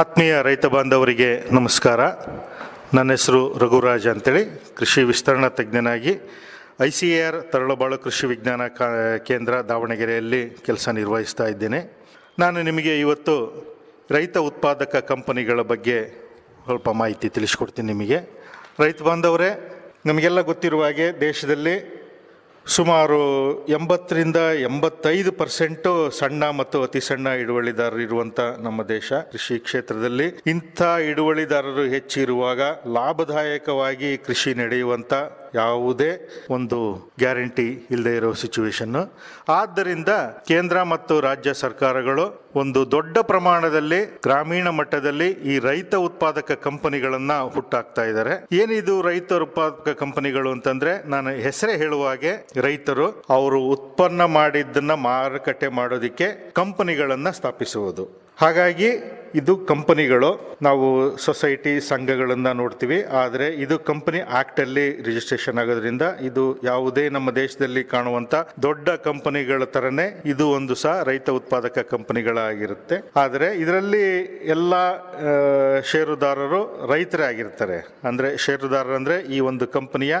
ಆತ್ಮೀಯ ರೈತ ಬಾಂಧವರಿಗೆ ನಮಸ್ಕಾರ. ನನ್ನ ಹೆಸರು ರಘುರಾಜ್ ಅಂತೇಳಿ ಕೃಷಿ ವಿಸ್ತರಣಾ ತಜ್ಞನಾಗಿ I C A R Taralabalu ಕೃಷಿ ವಿಜ್ಞಾನ ಕೇಂದ್ರ ದಾವಣಗೆರೆಯಲ್ಲಿ ಕೆಲಸ ನಿರ್ವಹಿಸ್ತಾ ಇದ್ದೇನೆ. ನಾನು ನಿಮಗೆ ಇವತ್ತು ರೈತ ಉತ್ಪಾದಕ ಕಂಪನಿಗಳ ಬಗ್ಗೆ ಸ್ವಲ್ಪ ಮಾಹಿತಿ ತಿಳಿಸ್ಕೊಡ್ತೀನಿ ನಿಮಗೆ. ರೈತ ಬಾಂಧವರೇ, ನಮಗೆಲ್ಲ ಗೊತ್ತಿರುವ ಹಾಗೆ ದೇಶದಲ್ಲಿ ಸುಮಾರು ಎಂಬತ್ತರಿಂದ ಎಂಬತ್ತೈದು ಪರ್ಸೆಂಟು ಸಣ್ಣ ಮತ್ತು ಅತಿ ಸಣ್ಣ ಹಿಡುವಳಿದಾರರು ಇರುವಂತ ನಮ್ಮ ದೇಶ. ಕೃಷಿ ಕ್ಷೇತ್ರದಲ್ಲಿ ಇಂಥ ಹಿಡುವಳಿದಾರರು ಹೆಚ್ಚಿರುವಾಗ ಲಾಭದಾಯಕವಾಗಿ ಕೃಷಿ ನಡೆಯುವಂತ ಯಾವುದೇ ಒಂದು ಗ್ಯಾರಂಟಿ ಇಲ್ಲದೆ ಇರೋ ಸಿಚುವೇಶನ್ ಆದ್ದರಿಂದ ಕೇಂದ್ರ ಮತ್ತು ರಾಜ್ಯ ಸರ್ಕಾರಗಳು ಒಂದು ದೊಡ್ಡ ಪ್ರಮಾಣದಲ್ಲಿ ಗ್ರಾಮೀಣ ಮಟ್ಟದಲ್ಲಿ ಈ ರೈತ ಉತ್ಪಾದಕ ಕಂಪನಿಗಳನ್ನ ಹುಟ್ಟಾಕ್ತಾ ಇದ್ದಾರೆ. ಏನಿದು ರೈತ ಉತ್ಪಾದಕ ಕಂಪನಿಗಳು ಅಂತಂದ್ರೆ, ನಾನು ಹೆಸರೇ ಹೇಳುವ ಹಾಗೆ ರೈತರು ಅವರು ಉತ್ಪನ್ನ ಮಾಡಿದ್ದನ್ನ ಮಾರುಕಟ್ಟೆ ಮಾಡೋದಿಕ್ಕೆ ಕಂಪನಿಗಳನ್ನ ಸ್ಥಾಪಿಸುವುದು. ಹಾಗಾಗಿ ಇದು ಕಂಪನಿಗಳು. ನಾವು ಸೊಸೈಟಿ ಸಂಘಗಳನ್ನ ನೋಡ್ತೀವಿ. ಆದರೆ ಇದು ಕಂಪನಿ ಆಕ್ಟ್ ಅಲ್ಲಿ ರಿಜಿಸ್ಟ್ರೇಷನ್ ಆಗೋದ್ರಿಂದ ಇದು ಯಾವುದೇ ನಮ್ಮ ದೇಶದಲ್ಲಿ ಕಾಣುವಂತ ದೊಡ್ಡ ಕಂಪನಿಗಳ ತರನೇ ಇದು ಒಂದು ಸಹ ರೈತ ಉತ್ಪಾದಕ ಕಂಪನಿಗಳಾಗಿರುತ್ತೆ. ಆದರೆ ಇದರಲ್ಲಿ ಎಲ್ಲ ಷೇರುದಾರರು ರೈತರೇ ಆಗಿರ್ತಾರೆ. ಅಂದ್ರೆ ಷೇರುದಾರರು ಅಂದ್ರೆ ಈ ಒಂದು ಕಂಪನಿಯ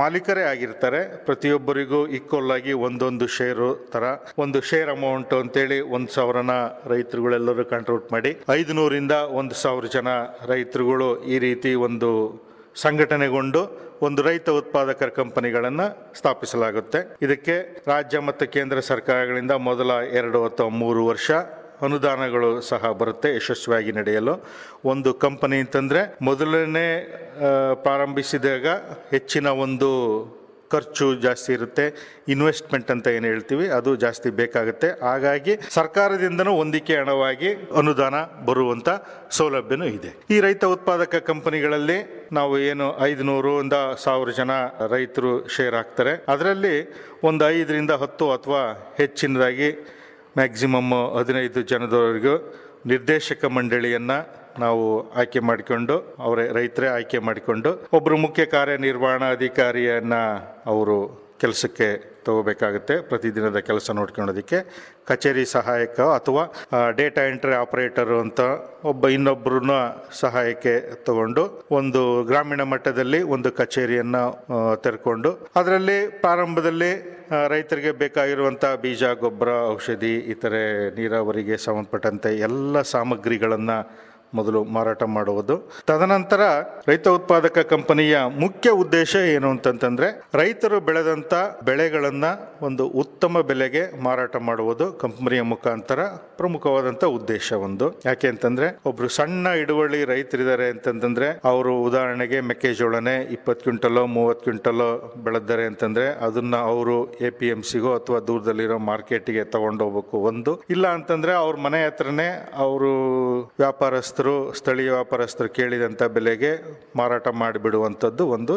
ಮಾಲೀಕರೇ ಆಗಿರ್ತಾರೆ. ಪ್ರತಿಯೊಬ್ಬರಿಗೂ ಈಕ್ವಲ್ ಆಗಿ ಒಂದೊಂದು ಷೇರು ತರ, ಒಂದು ಷೇರ್ ಅಮೌಂಟ್ ಅಂತೇಳಿ ಒಂದು ಸಾವಿರನ ರೈತರುಗಳೆಲ್ಲರೂ ಕಾಂಟ್ರಿಬ್ಯೂಟ್ ಮಾಡಿ ಐದು ನೂರಿಂದ ಒಂದು ಸಾವಿರ ಜನ ರೈತರುಗಳು ಈ ರೀತಿ ಒಂದು ಸಂಘಟನೆಗೊಂಡು ಒಂದು ರೈತ ಉತ್ಪಾದಕರ ಕಂಪನಿಗಳನ್ನು ಸ್ಥಾಪಿಸಲಾಗುತ್ತೆ. ಇದಕ್ಕೆ ರಾಜ್ಯ ಮತ್ತು ಕೇಂದ್ರ ಸರ್ಕಾರಗಳಿಂದ ಮೊದಲ ಎರಡು ಅಥವಾ ಮೂರು ವರ್ಷ ಅನುದಾನಗಳು ಸಹ ಬರುತ್ತೆ, ಯಶಸ್ವಿಯಾಗಿ ನಡೆಯಲು. ಒಂದು ಕಂಪನಿ ಅಂತಂದರೆ ಮೊದಲನೇ ಪ್ರಾರಂಭಿಸಿದಾಗ ಹೆಚ್ಚಿನ ಒಂದು ಖರ್ಚು ಜಾಸ್ತಿ ಇರುತ್ತೆ. ಇನ್ವೆಸ್ಟ್ಮೆಂಟ್ ಅಂತ ಏನು ಹೇಳ್ತೀವಿ, ಅದು ಜಾಸ್ತಿ ಬೇಕಾಗುತ್ತೆ. ಹಾಗಾಗಿ ಸರ್ಕಾರದಿಂದನೂ ಹೊಂದಿಕೆ ಹಣವಾಗಿ ಅನುದಾನ ಬರುವಂಥ ಸೌಲಭ್ಯನೂ ಇದೆ. ಈ ರೈತ ಉತ್ಪಾದಕ ಕಂಪನಿಗಳಲ್ಲಿ ನಾವು ಏನು ಐದುನೂರಿಂದ ಸಾವಿರ ಜನ ರೈತರು ಶೇರ್ ಆಗ್ತಾರೆ ಅದರಲ್ಲಿ ಒಂದು ಐದರಿಂದ ಹತ್ತು ಅಥವಾ ಹೆಚ್ಚಿನದಾಗಿ ಮ್ಯಾಕ್ಸಿಮಮ್ ಹದಿನೈದು ಜನದವರೆಗೂ ನಿರ್ದೇಶಕ ಮಂಡಳಿಯನ್ನು ನಾವು ಆಯ್ಕೆ ಮಾಡಿಕೊಂಡು, ಅವರೇ ರೈತರೇ ಆಯ್ಕೆ ಮಾಡಿಕೊಂಡು ಒಬ್ಬರು ಮುಖ್ಯ ಕಾರ್ಯನಿರ್ವಹಣಾಧಿಕಾರಿಯನ್ನು ಅವರು ಕೆಲಸಕ್ಕೆ ತಗೋಬೇಕಾಗುತ್ತೆ. ಪ್ರತಿದಿನದ ಕೆಲಸ ನೋಡ್ಕೊಳ್ಳೋದಕ್ಕೆ ಕಚೇರಿ ಸಹಾಯಕ ಅಥವಾ ಡೇಟಾ ಎಂಟ್ರಿ ಆಪರೇಟರು ಅಂತ ಒಬ್ಬ ಇನ್ನೊಬ್ಬರನ್ನ ಸಹಾಯಕ್ಕೆ ತಗೊಂಡು, ಒಂದು ಗ್ರಾಮೀಣ ಮಟ್ಟದಲ್ಲಿ ಒಂದು ಕಚೇರಿಯನ್ನು ತೆರ್ಕೊಂಡು, ಅದರಲ್ಲಿ ಪ್ರಾರಂಭದಲ್ಲಿ ರೈತರಿಗೆ ಬೇಕಾಗಿರುವಂಥ ಬೀಜ, ಗೊಬ್ಬರ, ಔಷಧಿ, ಇತರೆ ನೀರಾವರಿಗೆ ಸಂಬಂಧಪಟ್ಟಂತೆ ಎಲ್ಲ ಸಾಮಗ್ರಿಗಳನ್ನು ಮೊದಲು ಮಾರಾಟ ಮಾಡುವುದು. ತದನಂತರ ರೈತ ಉತ್ಪಾದಕ ಕಂಪನಿಯ ಮುಖ್ಯ ಉದ್ದೇಶ ಏನು ಅಂತಂತಂದ್ರೆ ರೈತರು ಬೆಳೆದಂತ ಬೆಳೆಗಳನ್ನ ಒಂದು ಉತ್ತಮ ಬೆಲೆಗೆ ಮಾರಾಟ ಮಾಡುವುದು ಕಂಪನಿಯ ಮುಖಾಂತರ ಪ್ರಮುಖವಾದಂತ ಉದ್ದೇಶ ಒಂದು. ಯಾಕೆ ಅಂತಂದ್ರೆ ಒಬ್ರು ಸಣ್ಣ ಹಿಡುವಳಿ ರೈತರಿದ್ದಾರೆ ಅಂತಂತಂದ್ರೆ ಅವರು ಉದಾಹರಣೆಗೆ ಮೆಕ್ಕೆಜೋಳನೆ ಇಪ್ಪತ್ತು ಕ್ವಿಂಟಲೋ, ಮೂವತ್ತು ಕ್ವಿಂಟಲೋ ಬೆಳೆದ್ದಾರೆ ಅಂತಂದ್ರೆ ಅದನ್ನ ಅವರು ಎ ಪಿ ಎಂ ಸಿಗೋ ಅಥವಾ ದೂರದಲ್ಲಿರೋ ಮಾರ್ಕೆಟ್ಗೆ ತಗೊಂಡೋಗ್ಬೇಕು ಒಂದು. ಇಲ್ಲ ಅಂತಂದ್ರೆ ಅವ್ರ ಮನೆ ಹತ್ರನೇ ಅವರು ವ್ಯಾಪಾರಸ್ಥರು ಸ್ಥಳೀಯ ವ್ಯಾಪಾರಸ್ಥರು ಕೇಳಿದಂಥ ಬೆಲೆಗೆ ಮಾರಾಟ ಮಾಡಿಬಿಡುವಂಥದ್ದು ಒಂದು.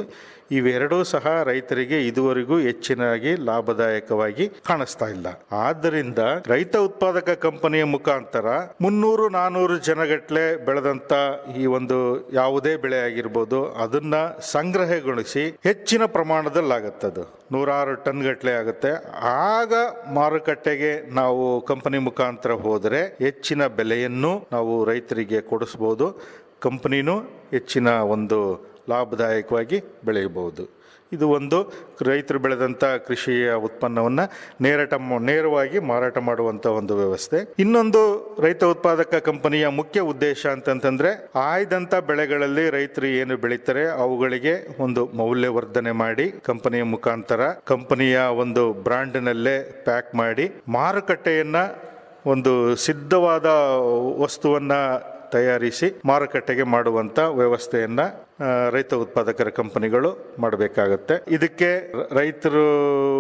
ಇವೆರಡೂ ಸಹ ರೈತರಿಗೆ ಇದುವರೆಗೂ ಹೆಚ್ಚಿನಾಗಿ ಲಾಭದಾಯಕವಾಗಿ ಕಾಣಿಸ್ತಾ ಇಲ್ಲ. ಆದ್ದರಿಂದ ರೈತ ಉತ್ಪಾದಕ ಕಂಪನಿಯ ಮುಖಾಂತರ ಮುನ್ನೂರು, ನಾನೂರು ಜನಗಟ್ಲೆ ಬೆಳೆದಂತ ಈ ಒಂದು ಯಾವುದೇ ಬೆಳೆ ಆಗಿರ್ಬೋದು, ಅದನ್ನ ಸಂಗ್ರಹಗೊಳಿಸಿ ಹೆಚ್ಚಿನ ಪ್ರಮಾಣದಲ್ಲಿ ಆಗುತ್ತದು ನೂರಾರು ಟನ್ ಗಟ್ಟಲೆ ಆಗುತ್ತೆ. ಆಗ ಮಾರುಕಟ್ಟೆಗೆ ನಾವು ಕಂಪನಿ ಮುಖಾಂತರ ಹೋದರೆ ಹೆಚ್ಚಿನ ಬೆಲೆಯನ್ನು ನಾವು ರೈತರಿಗೆ ಕೊಡಿಸ್ಬೋದು. ಕಂಪನಿನೂ ಹೆಚ್ಚಿನ ಒಂದು ಲಾಭದಾಯಕವಾಗಿ ಬೆಳೆಯಬಹುದು. ಇದು ಒಂದು ರೈತರು ಬೆಳೆದಂಥ ಕೃಷಿಯ ಉತ್ಪನ್ನವನ್ನು ನೇರಟ ನೇರವಾಗಿ ಮಾರಾಟ ಮಾಡುವಂಥ ಒಂದು ವ್ಯವಸ್ಥೆ. ಇನ್ನೊಂದು ರೈತ ಉತ್ಪಾದಕ ಕಂಪನಿಯ ಮುಖ್ಯ ಉದ್ದೇಶ ಅಂತಂತಂದರೆ ಆಯ್ದಂಥ ಬೆಳೆಗಳಲ್ಲಿ ರೈತರು ಏನು ಬೆಳೀತಾರೆ ಅವುಗಳಿಗೆ ಒಂದು ಮೌಲ್ಯವರ್ಧನೆ ಮಾಡಿ ಕಂಪನಿಯ ಮುಖಾಂತರ ಕಂಪನಿಯ ಒಂದು ಬ್ರ್ಯಾಂಡ್ನಲ್ಲೇ ಪ್ಯಾಕ್ ಮಾಡಿ ಮಾರುಕಟ್ಟೆಯನ್ನ ಒಂದು ಸಿದ್ಧವಾದ ವಸ್ತುವನ್ನು ತಯಾರಿಸಿ ಮಾರುಕಟ್ಟೆಗೆ ಮಾಡುವಂಥ ವ್ಯವಸ್ಥೆಯನ್ನ ರೈತ ಉತ್ಪಾದಕರ ಕಂಪನಿಗಳು ಮಾಡಬೇಕಾಗತ್ತೆ. ಇದಕ್ಕೆ ರೈತರು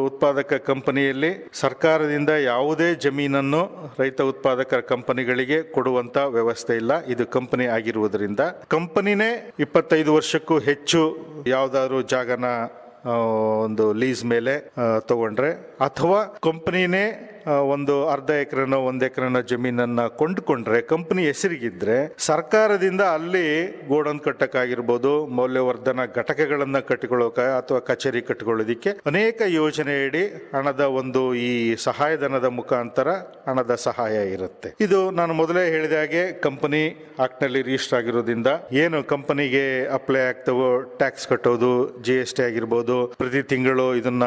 ಉತ್ಪಾದಕ ಕಂಪನಿಯಲ್ಲಿ ಸರ್ಕಾರದಿಂದ ಯಾವುದೇ ಜಮೀನನ್ನು ರೈತ ಉತ್ಪಾದಕರ ಕಂಪನಿಗಳಿಗೆ ಕೊಡುವಂತ ವ್ಯವಸ್ಥೆ ಇಲ್ಲ. ಇದು ಕಂಪನಿ ಆಗಿರುವುದರಿಂದ ಕಂಪನಿನೇ ಇಪ್ಪತ್ತೈದು ವರ್ಷಕ್ಕೂ ಹೆಚ್ಚು ಯಾವ್ದಾದ್ರು ಜಾಗನ ಒಂದು ಲೀಸ್ ಮೇಲೆ ತಗೊಂಡ್ರೆ ಅಥವಾ ಕಂಪನಿನೇ ಒಂದು ಅರ್ಧ ಎಕರೆನೋ ಒಂದು ಎಕರೆನೋ ಜಮೀನನ್ನ ಕೊಂಡುಕೊಂಡ್ರೆ, ಕಂಪನಿ ಹೆಸರಿಗಿದ್ರೆ ಸರ್ಕಾರದಿಂದ ಅಲ್ಲಿ ಗೋಡನ್ ಕಟ್ಟಕ್ಕಾಗಿರ್ಬೋದು, ಮೌಲ್ಯವರ್ಧನ ಘಟಕಗಳನ್ನ ಕಟ್ಟಿಕೊಳ್ಳೋಕ ಅಥವಾ ಕಚೇರಿ ಕಟ್ಟಿಕೊಳ್ಳೋದಿಕ್ಕೆ ಅನೇಕ ಯೋಜನೆಯಡಿ ಹಣದ ಒಂದು ಈ ಸಹಾಯಧನದ ಮುಖಾಂತರ ಹಣದ ಸಹಾಯ ಇರುತ್ತೆ. ಇದು ನಾನು ಮೊದಲೇ ಹೇಳಿದ ಹಾಗೆ ಕಂಪನಿ ಆಕ್ಟ್ನಲ್ಲಿ ರಿಜಿಸ್ಟರ್ ಆಗಿರೋದ್ರಿಂದ ಏನು ಕಂಪನಿಗೆ ಅಪ್ಲೈ ಆಗ್ತವೋ ಟ್ಯಾಕ್ಸ್ ಕಟ್ಟೋದು ಜಿ ಎಸ್ ಟಿ ಆಗಿರ್ಬೋದು, ಪ್ರತಿ ತಿಂಗಳು ಇದನ್ನ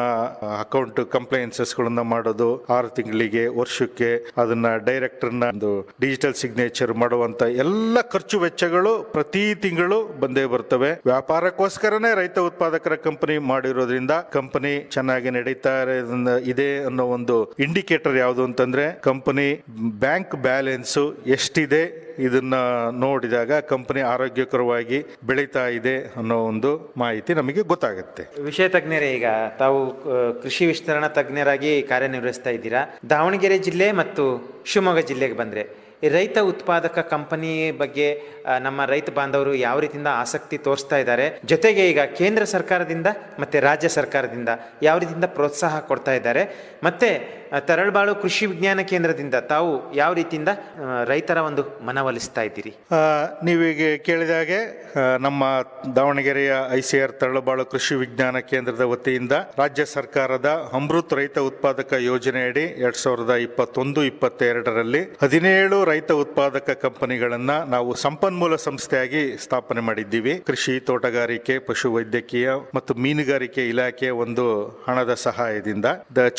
ಅಕೌಂಟ್ ಕಂಪ್ಲೈನ್ಸಸ್ಗಳನ್ನ ಮಾಡೋದು, ಆರು ತಿಂಗಳಿಗೆ, ವರ್ಷಕ್ಕೆ ಅದನ್ನ ಡೈರೆಕ್ಟರ್ನ ಒಂದು ಡಿಜಿಟಲ್ ಸಿಗ್ನೇಚರ್ ಮಾಡುವಂತ ಎಲ್ಲ ಖರ್ಚು ವೆಚ್ಚಗಳು ಪ್ರತಿ ತಿಂಗಳು ಬಂದೇ ಬರ್ತವೆ. ವ್ಯಾಪಾರಕ್ಕೋಸ್ಕರನೇ ರೈತ ಉತ್ಪಾದಕರ ಕಂಪನಿ ಮಾಡಿರೋದ್ರಿಂದ ಕಂಪನಿ ಚೆನ್ನಾಗಿ ನಡೀತಾ ಇದೆ ಅನ್ನೋ ಒಂದು ಇಂಡಿಕೇಟರ್ ಯಾವುದು ಅಂತಂದ್ರೆ ಕಂಪನಿ ಬ್ಯಾಂಕ್ ಬ್ಯಾಲೆನ್ಸ್ ಎಷ್ಟಿದೆ ಇದನ್ನ ನೋಡಿದಾಗ ಕಂಪನಿ ಆರೋಗ್ಯಕರವಾಗಿ ಬೆಳೀತಾ ಇದೆ ಅನ್ನೋ ಒಂದು ಮಾಹಿತಿ ನಮಗೆ ಗೊತ್ತಾಗುತ್ತೆ. ವಿಷಯ ತಜ್ಞರೇ, ಈಗ ತಾವು ಕೃಷಿ ವಿಸ್ತರಣಾ ತಜ್ಞರಾಗಿ ಕಾರ್ಯನಿರ್ವಹಿಸ್ತಾ ಇದ್ದೀರಾ. ದಾವಣಗೆರೆ ಜಿಲ್ಲೆ ಮತ್ತು ಶಿವಮೊಗ್ಗ ಜಿಲ್ಲೆಗೆ ಬಂದರೆ ರೈತ ಉತ್ಪಾದಕ ಕಂಪನಿ ಬಗ್ಗೆ ನಮ್ಮ ರೈತ ಬಾಂಧವರು ಯಾವ ರೀತಿಯಿಂದ ಆಸಕ್ತಿ ತೋರಿಸ್ತಾ ಇದ್ದಾರೆ, ಜೊತೆಗೆ ಈಗ ಕೇಂದ್ರ ಸರ್ಕಾರದಿಂದ ಮತ್ತು ರಾಜ್ಯ ಸರ್ಕಾರದಿಂದ ಯಾವ ರೀತಿಯಿಂದ ಪ್ರೋತ್ಸಾಹ ಕೊಡ್ತಾ ಇದ್ದಾರೆ, ಮತ್ತು ತರಳಬಾಳು ಕೃಷಿ ವಿಜ್ಞಾನ ಕೇಂದ್ರದಿಂದ ತಾವು ಯಾವ ರೀತಿಯಿಂದ ರೈತರ ಒಂದು ಮನವೊಲಿಸ್ತಾ ಇದ್ದೀರಿ? ನೀವೀಗ ಕೇಳಿದ ಹಾಗೆ ನಮ್ಮ ದಾವಣಗೆರೆಯ ಐ ಸಿ ಆರ್ ತರಳಬಾಳು ಕೃಷಿ ವಿಜ್ಞಾನ ಕೇಂದ್ರದ ವತಿಯಿಂದ ರಾಜ್ಯ ಸರ್ಕಾರದ ಅಮೃತ್ ರೈತ ಉತ್ಪಾದಕ ಯೋಜನೆಯಡಿ ಎರಡ್ ಸಾವಿರದ ಇಪ್ಪತ್ತೊಂದು, ಇಪ್ಪತ್ತೆರಡರಲ್ಲಿ ಹದಿನೇಳು ರೈತ ಉತ್ಪಾದಕ ಕಂಪನಿಗಳನ್ನ ನಾವು ಸಂಪನ್ಮೂಲ ಸಂಸ್ಥೆಯಾಗಿ ಸ್ಥಾಪನೆ ಮಾಡಿದ್ದೀವಿ. ಕೃಷಿ ತೋಟಗಾರಿಕೆ ಪಶುವೈದ್ಯಕೀಯ ಮತ್ತು ಮೀನುಗಾರಿಕೆ ಇಲಾಖೆಯ ಒಂದು ಹಣದ ಸಹಾಯದಿಂದ.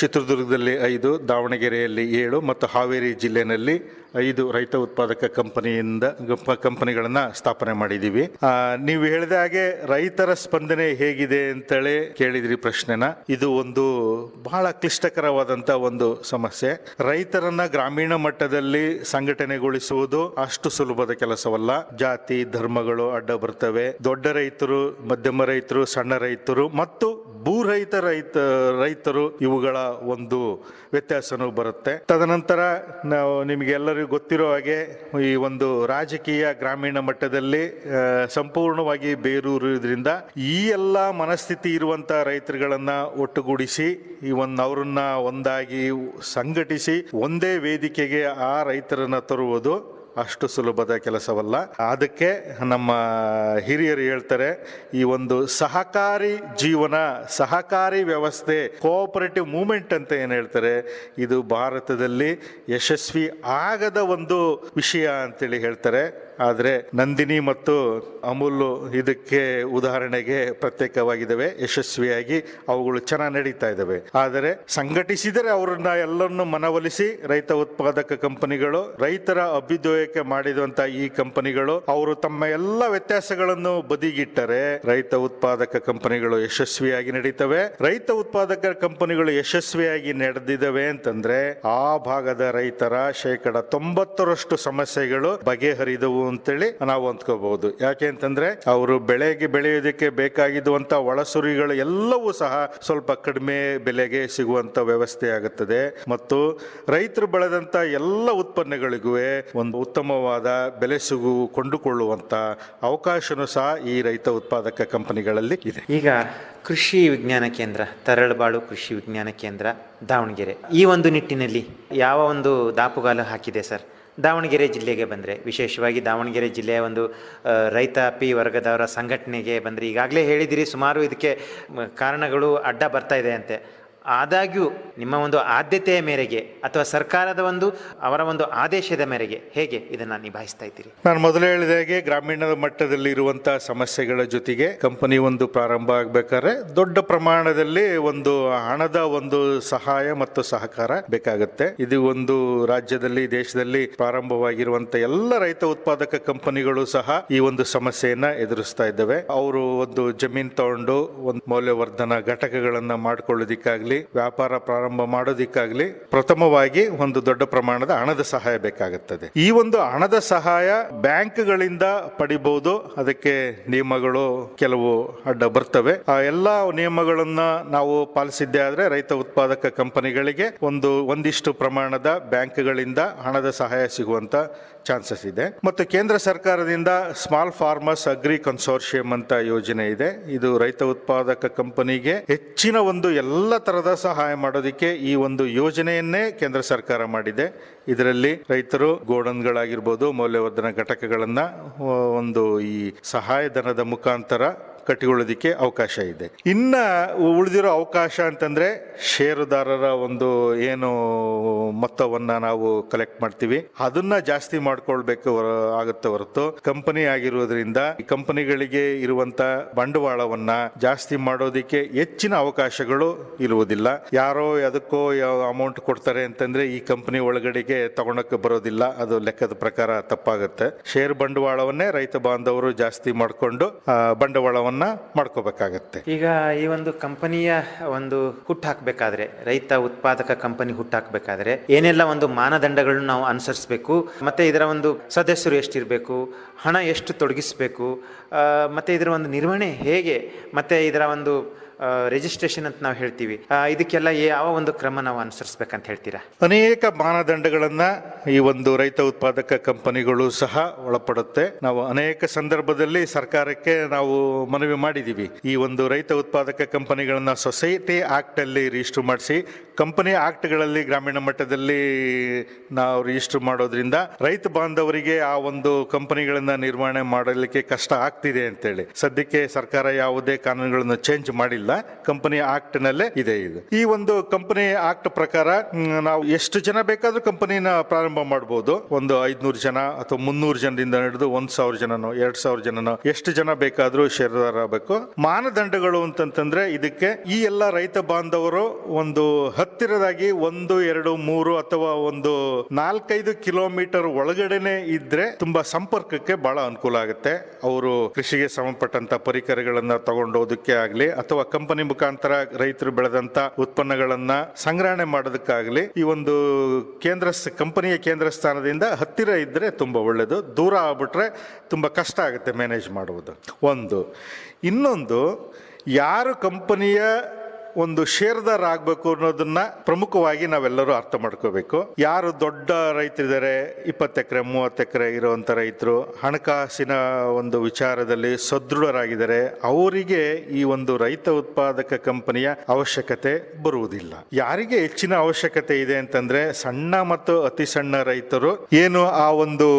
ಚಿತ್ರದುರ್ಗದಲ್ಲಿ ಐದು ದಾವಣಗೆರೆಯಲ್ಲಿ ಏಳು ಮತ್ತು ಹಾವೇರಿ ಜಿಲ್ಲೆನಲ್ಲಿ ಐದು ರೈತ ಉತ್ಪಾದಕ ಕಂಪನಿಯಿಂದ ಕಂಪನಿಗಳನ್ನ ಸ್ಥಾಪನೆ ಮಾಡಿದ್ದೀವಿ ನೀವು ಹೇಳಿದ ಹಾಗೆ ರೈತರ ಸ್ಪಂದನೆ ಹೇಗಿದೆ ಅಂತೇಳಿ ಕೇಳಿದ್ರಿ ಪ್ರಶ್ನೆನ. ಇದು ಒಂದು ಬಹಳ ಕ್ಲಿಷ್ಟಕರವಾದಂತ ಒಂದು ಸಮಸ್ಯೆ. ರೈತರನ್ನ ಗ್ರಾಮೀಣ ಮಟ್ಟದಲ್ಲಿ ಸಂಘಟನೆಗೊಳಿಸುವುದು ಅಷ್ಟು ಸುಲಭದ ಕೆಲಸವಲ್ಲ. ಜಾತಿ, ಧರ್ಮಗಳು ಅಡ್ಡ ಬರ್ತವೆ. ದೊಡ್ಡ ರೈತರು, ಮಧ್ಯಮ ರೈತರು, ಸಣ್ಣ ರೈತರು ಮತ್ತು ಭೂರಹಿತ ರೈತ ರೈತರು ಇವುಗಳ ಒಂದು ವ್ಯತ್ಯಾಸನೂ ಬರುತ್ತೆ. ತದನಂತರ ನಾವು ನಿಮಗೆಲ್ಲರಿಗೂ ಗೊತ್ತಿರೋ ಹಾಗೆ ಈ ಒಂದು ರಾಜಕೀಯ ಗ್ರಾಮೀಣ ಮಟ್ಟದಲ್ಲಿ ಸಂಪೂರ್ಣವಾಗಿ ಬೇರೂರುವುದರಿಂದ ಈ ಎಲ್ಲ ಮನಸ್ಥಿತಿ ಇರುವಂತ ರೈತರುಗಳನ್ನ ಒಟ್ಟುಗೂಡಿಸಿ, ಈ ಒಂದು ಅವರನ್ನ ಒಂದಾಗಿ ಸಂಘಟಿಸಿ, ಒಂದೇ ವೇದಿಕೆಗೆ ಆ ರೈತರನ್ನ ತರುವುದು ಅಷ್ಟು ಸುಲಭದ ಕೆಲಸವಲ್ಲ. ಅದಕ್ಕೆ ನಮ್ಮ ಹಿರಿಯರು ಹೇಳ್ತಾರೆ, ಈ ಒಂದು ಸಹಕಾರಿ ಜೀವನ, ಸಹಕಾರಿ ವ್ಯವಸ್ಥೆ ಕೋಆಪರೇಟಿವ್ ಮೂವ್ಮೆಂಟ್ ಅಂತ ಏನು ಹೇಳ್ತಾರೆ, ಇದು ಭಾರತದಲ್ಲಿ ಯಶಸ್ವಿ ಆಗದ ಒಂದು ವಿಷಯ ಅಂತೇಳಿ ಹೇಳ್ತಾರೆ. ಆದರೆ ನಂದಿನಿ ಮತ್ತು ಅಮೂಲ್ ಇದಕ್ಕೆ ಉದಾಹರಣೆಗೆ ಪ್ರತ್ಯೇಕವಾಗಿದ್ದಾವೆ, ಯಶಸ್ವಿಯಾಗಿ ಅವುಗಳು ಚೆನ್ನಾಗಿ ನಡೀತಾ ಇದ್ದಾವೆ. ಆದರೆ ಸಂಘಟಿಸಿದರೆ ಅವರನ್ನ ಎಲ್ಲರನ್ನು ಮನವೊಲಿಸಿ ರೈತ ಉತ್ಪಾದಕ ಕಂಪನಿಗಳು, ರೈತರ ಅಭ್ಯುದಯಕ್ಕೆ ಮಾಡಿದಂತ ಈ ಕಂಪನಿಗಳು, ಅವರು ತಮ್ಮ ಎಲ್ಲ ವ್ಯತ್ಯಾಸಗಳನ್ನು ಬದಿಗಿಟ್ಟರೆ ರೈತ ಉತ್ಪಾದಕ ಕಂಪನಿಗಳು ಯಶಸ್ವಿಯಾಗಿ ನಡೀತವೆ. ರೈತ ಉತ್ಪಾದಕ ಕಂಪನಿಗಳು ಯಶಸ್ವಿಯಾಗಿ ನಡೆದಿದ್ದಾವೆ ಅಂತಂದ್ರೆ ಆ ಭಾಗದ ರೈತರ ಶೇಕಡ ತೊಂಬತ್ತರಷ್ಟು ಸಮಸ್ಯೆಗಳು ಬಗೆಹರಿದವು ಅಂತೇಳಿ ನಾವು ಅಂದ್ಕೋಬಹುದು. ಯಾಕೆ ಅಂತಂದ್ರೆ ಅವರು ಬೆಳೆಗೆ ಬೆಳೆಯೋದಕ್ಕೆ ಬೇಕಾಗಿದ್ದಂತ ಒಳಸುರಿಗಳು ಎಲ್ಲವೂ ಸಹ ಸ್ವಲ್ಪ ಕಡಿಮೆ ಬೆಲೆಗೆ ಸಿಗುವಂತ ವ್ಯವಸ್ಥೆ ಆಗುತ್ತದೆ. ಮತ್ತು ರೈತರು ಬೆಳೆದಂತ ಎಲ್ಲ ಉತ್ಪನ್ನಗಳಿಗೂ ಒಂದು ಉತ್ತಮವಾದ ಬೆಲೆ ಸಿಗು ಕೊಂಡುಕೊಳ್ಳುವಂತ ಅವಕಾಶನೂ ಸಹ ಈ ರೈತ ಉತ್ಪಾದಕ ಕಂಪನಿಗಳಲ್ಲಿ ಇದೆ. ಈಗ ಕೃಷಿ ವಿಜ್ಞಾನ ಕೇಂದ್ರ, ತರಳಬಾಳು ಕೃಷಿ ವಿಜ್ಞಾನ ಕೇಂದ್ರ, ದಾವಣಗೆರೆ ಈ ಒಂದು ನಿಟ್ಟಿನಲ್ಲಿ ಯಾವ ಒಂದು ದಾಪುಗಾಲು ಹಾಕಿದೆ ಸರ್? ದಾವಣಗೆರೆ ಜಿಲ್ಲೆಗೆ ಬಂದರೆ, ವಿಶೇಷವಾಗಿ ದಾವಣಗೆರೆ ಜಿಲ್ಲೆಯ ಒಂದು ರೈತ ಪಿ ವರ್ಗದವರ ಸಂಘಟನೆಗೆ ಬಂದರೆ, ಈಗಾಗಲೇ ಹೇಳಿದಿರಿ ಸುಮಾರು ಇದಕ್ಕೆ ಕಾರಣಗಳು ಅಡ್ಡ ಬರ್ತಾ ಇದೆ ಅಂತೆ. ಆದಾಗ್ಯೂ ನಿಮ್ಮ ಒಂದು ಆದ್ಯತೆಯ ಮೇರೆಗೆ ಅಥವಾ ಸರ್ಕಾರದ ಒಂದು, ಅವರ ಒಂದು ಆದೇಶದ ಮೇರೆಗೆ ಹೇಗೆ ಇದನ್ನು ನಿಭಾಯಿಸ್ತಾ ಇದ್ದೀರಿ? ನಾನು ಮೊದಲು ಹೇಳಿದ ಹಾಗೆ ಗ್ರಾಮೀಣ ಮಟ್ಟದಲ್ಲಿ ಇರುವಂತಹ ಸಮಸ್ಯೆಗಳ ಜೊತೆಗೆ ಕಂಪನಿ ಒಂದು ಪ್ರಾರಂಭ ಆಗಬೇಕಾದ್ರೆ ದೊಡ್ಡ ಪ್ರಮಾಣದಲ್ಲಿ ಒಂದು ಹಣದ ಒಂದು ಸಹಾಯ ಮತ್ತು ಸಹಕಾರ ಬೇಕಾಗುತ್ತೆ. ಇದು ಒಂದು ರಾಜ್ಯದಲ್ಲಿ, ದೇಶದಲ್ಲಿ ಪ್ರಾರಂಭವಾಗಿರುವಂತ ಎಲ್ಲ ರೈತ ಉತ್ಪಾದಕ ಕಂಪನಿಗಳು ಸಹ ಈ ಒಂದು ಸಮಸ್ಯೆಯನ್ನ ಎದುರಿಸ್ತಾ ಇದ್ದಾವೆ. ಅವರು ಒಂದು ಜಮೀನು ತಗೊಂಡು ಒಂದು ಮೌಲ್ಯವರ್ಧನ ಘಟಕಗಳನ್ನು ಮಾಡ್ಕೊಳ್ಳೋದಿಕ್ಕಾಗ್ಲಿ ವ್ಯಾಪಾರ ಪ್ರಾರಂಭ ಮಾಡೋದಿಕ್ಕಾಗ್ಲಿ ಪ್ರಥಮವಾಗಿ ಒಂದು ದೊಡ್ಡ ಪ್ರಮಾಣದ ಹಣದ ಸಹಾಯ ಬೇಕಾಗುತ್ತದೆ. ಈ ಒಂದು ಹಣದ ಸಹಾಯ ಬ್ಯಾಂಕ್ಗಳಿಂದ ಪಡಿಬಹುದು ಅದಕ್ಕೆ ನಿಯಮಗಳು ಕೆಲವು ಅಡ್ಡ ಬರ್ತವೆ. ಆ ಎಲ್ಲಾ ನಿಯಮಗಳನ್ನ ನಾವು ಪಾಲಿಸಿದ್ದೇ ಆದ್ರೆ ರೈತ ಉತ್ಪಾದಕ ಕಂಪನಿಗಳಿಗೆ ಒಂದು ಒಂದಿಷ್ಟು ಪ್ರಮಾಣದ ಬ್ಯಾಂಕ್ಗಳಿಂದ ಹಣದ ಸಹಾಯ ಸಿಗುವಂತ ಚಾನ್ಸಸ್ ಇದೆ. ಮತ್ತು ಕೇಂದ್ರ ಸರ್ಕಾರದಿಂದ ಸ್ಮಾಲ್ ಫಾರ್ಮರ್ಸ್ ಅಗ್ರಿ ಕನ್ಸೋರ್ಷಿಯಂ ಅಂತ ಯೋಜನೆ ಇದೆ. ಇದು ರೈತ ಉತ್ಪಾದಕ ಕಂಪನಿಗೆ ಹೆಚ್ಚಿನ ಒಂದು ಎಲ್ಲ ತರದ ಥರದ ಸಹಾಯ ಮಾಡೋದಕ್ಕೆ ಈ ಒಂದು ಯೋಜನೆಯನ್ನೇ ಕೇಂದ್ರ ಸರ್ಕಾರ ಮಾಡಿದೆ. ಇದರಲ್ಲಿ ರೈತರು ಗೋಡನ್ಗಳಾಗಿರ್ಬೋದು ಮೌಲ್ಯವರ್ಧನ ಘಟಕಗಳನ್ನು ಒಂದು ಈ ಸಹಾಯಧನದ ಮುಖಾಂತರ ಕಟ್ಟಿಕೊಳ್ಳೋದಕ್ಕೆ ಅವಕಾಶ ಇದೆ. ಇನ್ನ ಉಳಿದಿರೋ ಅವಕಾಶ ಅಂತಂದ್ರೆ ಷೇರುದಾರರ ಒಂದು ಏನು ಮೊತ್ತವನ್ನ ನಾವು ಕಲೆಕ್ಟ್ ಮಾಡ್ತೀವಿ. ಅದನ್ನ ಜಾಸ್ತಿ ಮಾಡ್ಕೊಳ್ಬೇಕು ಆಗುತ್ತೆ ಹೊರತು ಕಂಪನಿ ಆಗಿರುವುದರಿಂದ ಈ ಕಂಪನಿಗಳಿಗೆ ಇರುವಂತ ಬಂಡವಾಳವನ್ನ ಜಾಸ್ತಿ ಮಾಡೋದಕ್ಕೆ ಹೆಚ್ಚಿನ ಅವಕಾಶಗಳು ಇರುವುದಿಲ್ಲ. ಯಾರೋ ಅದಕ್ಕೋ ಯಾವ ಅಮೌಂಟ್ ಕೊಡ್ತಾರೆ ಅಂತಂದ್ರೆ ಈ ಕಂಪನಿ ಒಳಗಡೆಗೆ ತಗೊಳಕ್ಕೆ ಬರೋದಿಲ್ಲ. ಅದು ಲೆಕ್ಕದ ಪ್ರಕಾರ ತಪ್ಪಾಗುತ್ತೆ. ಷೇರ್ ಬಂಡವಾಳವನ್ನೇ ರೈತ ಬಾಂಧವರು ಜಾಸ್ತಿ ಮಾಡಿಕೊಂಡು ಬಂಡವಾಳವನ್ನ ಮಾಡ್ಕೋಬೇಕಾಗತ್ತೆ. ಈಗ ಈ ಒಂದು ಕಂಪನಿಯ ಒಂದು ಹುಟ್ಟು ಹಾಕಬೇಕಾದ್ರೆ, ರೈತ ಉತ್ಪಾದಕ ಕಂಪನಿ ಹುಟ್ಟು ಹಾಕಬೇಕಾದ್ರೆ ಏನೆಲ್ಲ ಒಂದು ಮಾನದಂಡಗಳನ್ನು ನಾವು ಅನುಸರಿಸಬೇಕು, ಮತ್ತೆ ಇದರ ಒಂದು ಸದಸ್ಯರು ಎಷ್ಟಿರಬೇಕು, ಹಣ ಎಷ್ಟು ತೊಡಗಿಸಬೇಕು ಮತ್ತೆ ಇದರ ಒಂದು ನಿರ್ವಹಣೆ ಹೇಗೆ, ಮತ್ತೆ ಇದರ ಒಂದು ರಿಜಿಸ್ಟ್ರೇಷನ್ ಅಂತ ನಾವು ಹೇಳ್ತೀವಿ. ಇದಕ್ಕೆಲ್ಲ ಯಾವ ಒಂದು ಕ್ರಮ ನಾವು ಅನುಸರಿಸಬೇಕಂತ ಹೇಳ್ತೀರಾ? ಅನೇಕ ಮಾನದಂಡಗಳನ್ನ ಈ ಒಂದು ರೈತ ಉತ್ಪಾದಕ ಕಂಪನಿಗಳು ಸಹ ಒಳಪಡುತ್ತೆ. ನಾವು ಅನೇಕ ಸಂದರ್ಭದಲ್ಲಿ ಸರ್ಕಾರಕ್ಕೆ ನಾವು ಮನವಿ ಮಾಡಿದೀವಿ. ಈ ಒಂದು ರೈತ ಉತ್ಪಾದಕ ಕಂಪನಿಗಳನ್ನ ಸೊಸೈಟಿ ಆಕ್ಟ್ ಅಲ್ಲಿ ರಿಜಿಸ್ಟರ್ ಮಾಡಿಸಿ ಕಂಪನಿ ಆಕ್ಟ್ಗಳಲ್ಲಿ ಗ್ರಾಮೀಣ ಮಟ್ಟದಲ್ಲಿ ನಾವು ರಿಜಿಸ್ಟರ್ ಮಾಡೋದ್ರಿಂದ ರೈತ ಬಾಂಧವರಿಗೆ ಆ ಒಂದು ಕಂಪನಿಗಳನ್ನ ನಿರ್ವಹಣೆ ಮಾಡಲಿಕ್ಕೆ ಕಷ್ಟ ಆಗ್ತಿದೆ ಅಂತೇಳಿ. ಸದ್ಯಕ್ಕೆ ಸರ್ಕಾರ ಯಾವುದೇ ಕಾನೂನುಗಳನ್ನು ಚೇಂಜ್ ಮಾಡಿಲ್ಲ. ಕಂಪನಿ ಆಕ್ಟ್ ನಲ್ಲೇ ಇದೆ ಇದು. ಈ ಒಂದು ಕಂಪನಿ ಆಕ್ಟ್ ಪ್ರಕಾರ ನಾವು ಎಷ್ಟು ಜನ ಬೇಕಾದ್ರೂ ಕಂಪನಿನ ಪ್ರಾರಂಭ ಮಾಡಬಹುದು ಒಂದು ಐದ್ನೂರು ಜನ ಅಥವಾ ಮುನ್ನೂರು ಜನರಿಂದ ಹಿಡಿದು ಒಂದ್ ಸಾವಿರ ಜನನೋ, ಎರಡ್ ಸಾವಿರ ಜನನೋ ಎಷ್ಟು ಜನ ಬೇಕಾದ್ರೂ ಷೇರುದಾರ ಆಗಬೇಕು. ಮಾನದಂಡಗಳು ಅಂತಂತಂದ್ರೆ ಇದಕ್ಕೆ ಈ ಎಲ್ಲ ರೈತ ಬಾಂಧವರು ಒಂದು ಹತ್ತಿರದಾಗಿ ಒಂದು, ಎರಡು, ಮೂರು ಅಥವಾ ಒಂದು ನಾಲ್ಕೈದು ಕಿಲೋಮೀಟರ್ ಒಳಗಡೆನೆ ಇದ್ರೆ ತುಂಬಾ ಸಂಪರ್ಕಕ್ಕೆ ಬಹಳ ಅನುಕೂಲ ಆಗುತ್ತೆ. ಅವರು ಕೃಷಿಗೆ ಸಂಬಂಧಪಟ್ಟಂತ ಪರಿಕರಗಳನ್ನ ತಗೊಂಡೋದಕ್ಕೆ ಆಗ್ಲಿ ಅಥವಾ ಕಂಪನಿ ಮುಖಾಂತರ ರೈತರು ಬೆಳೆದಂತ ಉತ್ಪನ್ನಗಳನ್ನ ಸಂಗ್ರಹಣೆ ಮಾಡೋದಕ್ಕಾಗ್ಲಿ ಈ ಒಂದು ಕೇಂದ್ರ ಕಂಪನಿಯ ಕೇಂದ್ರ ಸ್ಥಾನದಿಂದ ಹತ್ತಿರ ಇದ್ರೆ ತುಂಬಾ ಒಳ್ಳೇದು. ದೂರ ಆಗ್ಬಿಟ್ರೆ ತುಂಬಾ ಕಷ್ಟ ಆಗುತ್ತೆ ಮ್ಯಾನೇಜ್ ಮಾಡುವುದು. ಒಂದು. ಇನ್ನೊಂದು, ಯಾರು ಕಂಪನಿಯ ಒಂದು ಶೇರ್ದಾರ್ ಆಗಬೇಕು ಅನ್ನೋದನ್ನ ಪ್ರಮುಖವಾಗಿ ನಾವೆಲ್ಲರೂ ಅರ್ಥ ಮಾಡ್ಕೋಬೇಕು. ಯಾರು ದೊಡ್ಡ ರೈತರಿದ್ದಾರೆ, ಇಪ್ಪತ್ತು ಎಕರೆ, ಮೂವತ್ತು ಎಕರೆ ಇರುವಂತ ರೈತರು, ಹಣಕಾಸಿನ ಒಂದು ವಿಚಾರದಲ್ಲಿ ಸದೃಢರಾಗಿದ್ದಾರೆ, ಅವರಿಗೆ ಈ ಒಂದು ರೈತ ಉತ್ಪಾದಕ ಕಂಪನಿಯ ಅವಶ್ಯಕತೆ ಬರುವುದಿಲ್ಲ. ಯಾರಿಗೆ ಹೆಚ್ಚಿನ ಅವಶ್ಯಕತೆ ಇದೆ ಅಂತಂದ್ರೆ, ಸಣ್ಣ ಮತ್ತು ಅತಿ ಸಣ್ಣ ರೈತರು ಏನು ಆ ಒಂದು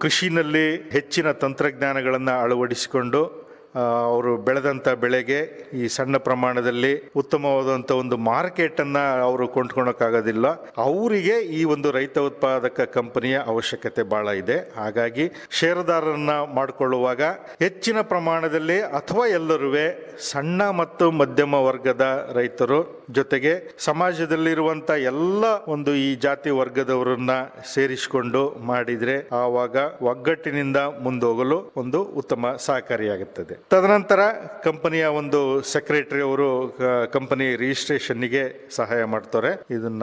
ಕೃಷಿನಲ್ಲಿ ಹೆಚ್ಚಿನ ತಂತ್ರಜ್ಞಾನಗಳನ್ನು ಅಳವಡಿಸಿಕೊಂಡು ಅವರು ಬೆಳೆದಂಥ ಬೆಳೆಗೆ ಈ ಸಣ್ಣ ಪ್ರಮಾಣದಲ್ಲಿ ಉತ್ತಮವಾದಂಥ ಒಂದು ಮಾರ್ಕೆಟನ್ನು ಅವರು ಕೊಂಡ್ಕೊಳಕ್ಕಾಗೋದಿಲ್ಲ. ಅವರಿಗೆ ಈ ಒಂದು ರೈತ ಉತ್ಪಾದಕ ಕಂಪನಿಯ ಅವಶ್ಯಕತೆ ಭಾಳ ಇದೆ. ಹಾಗಾಗಿ ಷೇರುದಾರರನ್ನು ಮಾಡಿಕೊಳ್ಳುವಾಗ ಹೆಚ್ಚಿನ ಪ್ರಮಾಣದಲ್ಲಿ ಅಥವಾ ಎಲ್ಲರೂ ಸಣ್ಣ ಮತ್ತು ಮಧ್ಯಮ ವರ್ಗದ ರೈತರು ಜೊತೆಗೆ ಸಮಾಜದಲ್ಲಿರುವಂಥ ಎಲ್ಲ ಒಂದು ಈ ಜಾತಿ ವರ್ಗದವರನ್ನ ಸೇರಿಸಿಕೊಂಡು ಮಾಡಿದರೆ ಆವಾಗ ಒಗ್ಗಟ್ಟಿನಿಂದ ಮುಂದೋಗಲು ಒಂದು ಉತ್ತಮ ಸಹಕಾರಿಯಾಗುತ್ತದೆ. ತದನಂತರ ಕಂಪನಿಯ ಒಂದು ಸೆಕ್ರೆಟರಿ ಅವರು ಕಂಪನಿ ರಿಜಿಸ್ಟ್ರೇಷನ್ಗೆ ಸಹಾಯ ಮಾಡ್ತಾರೆ. ಇದನ್ನ,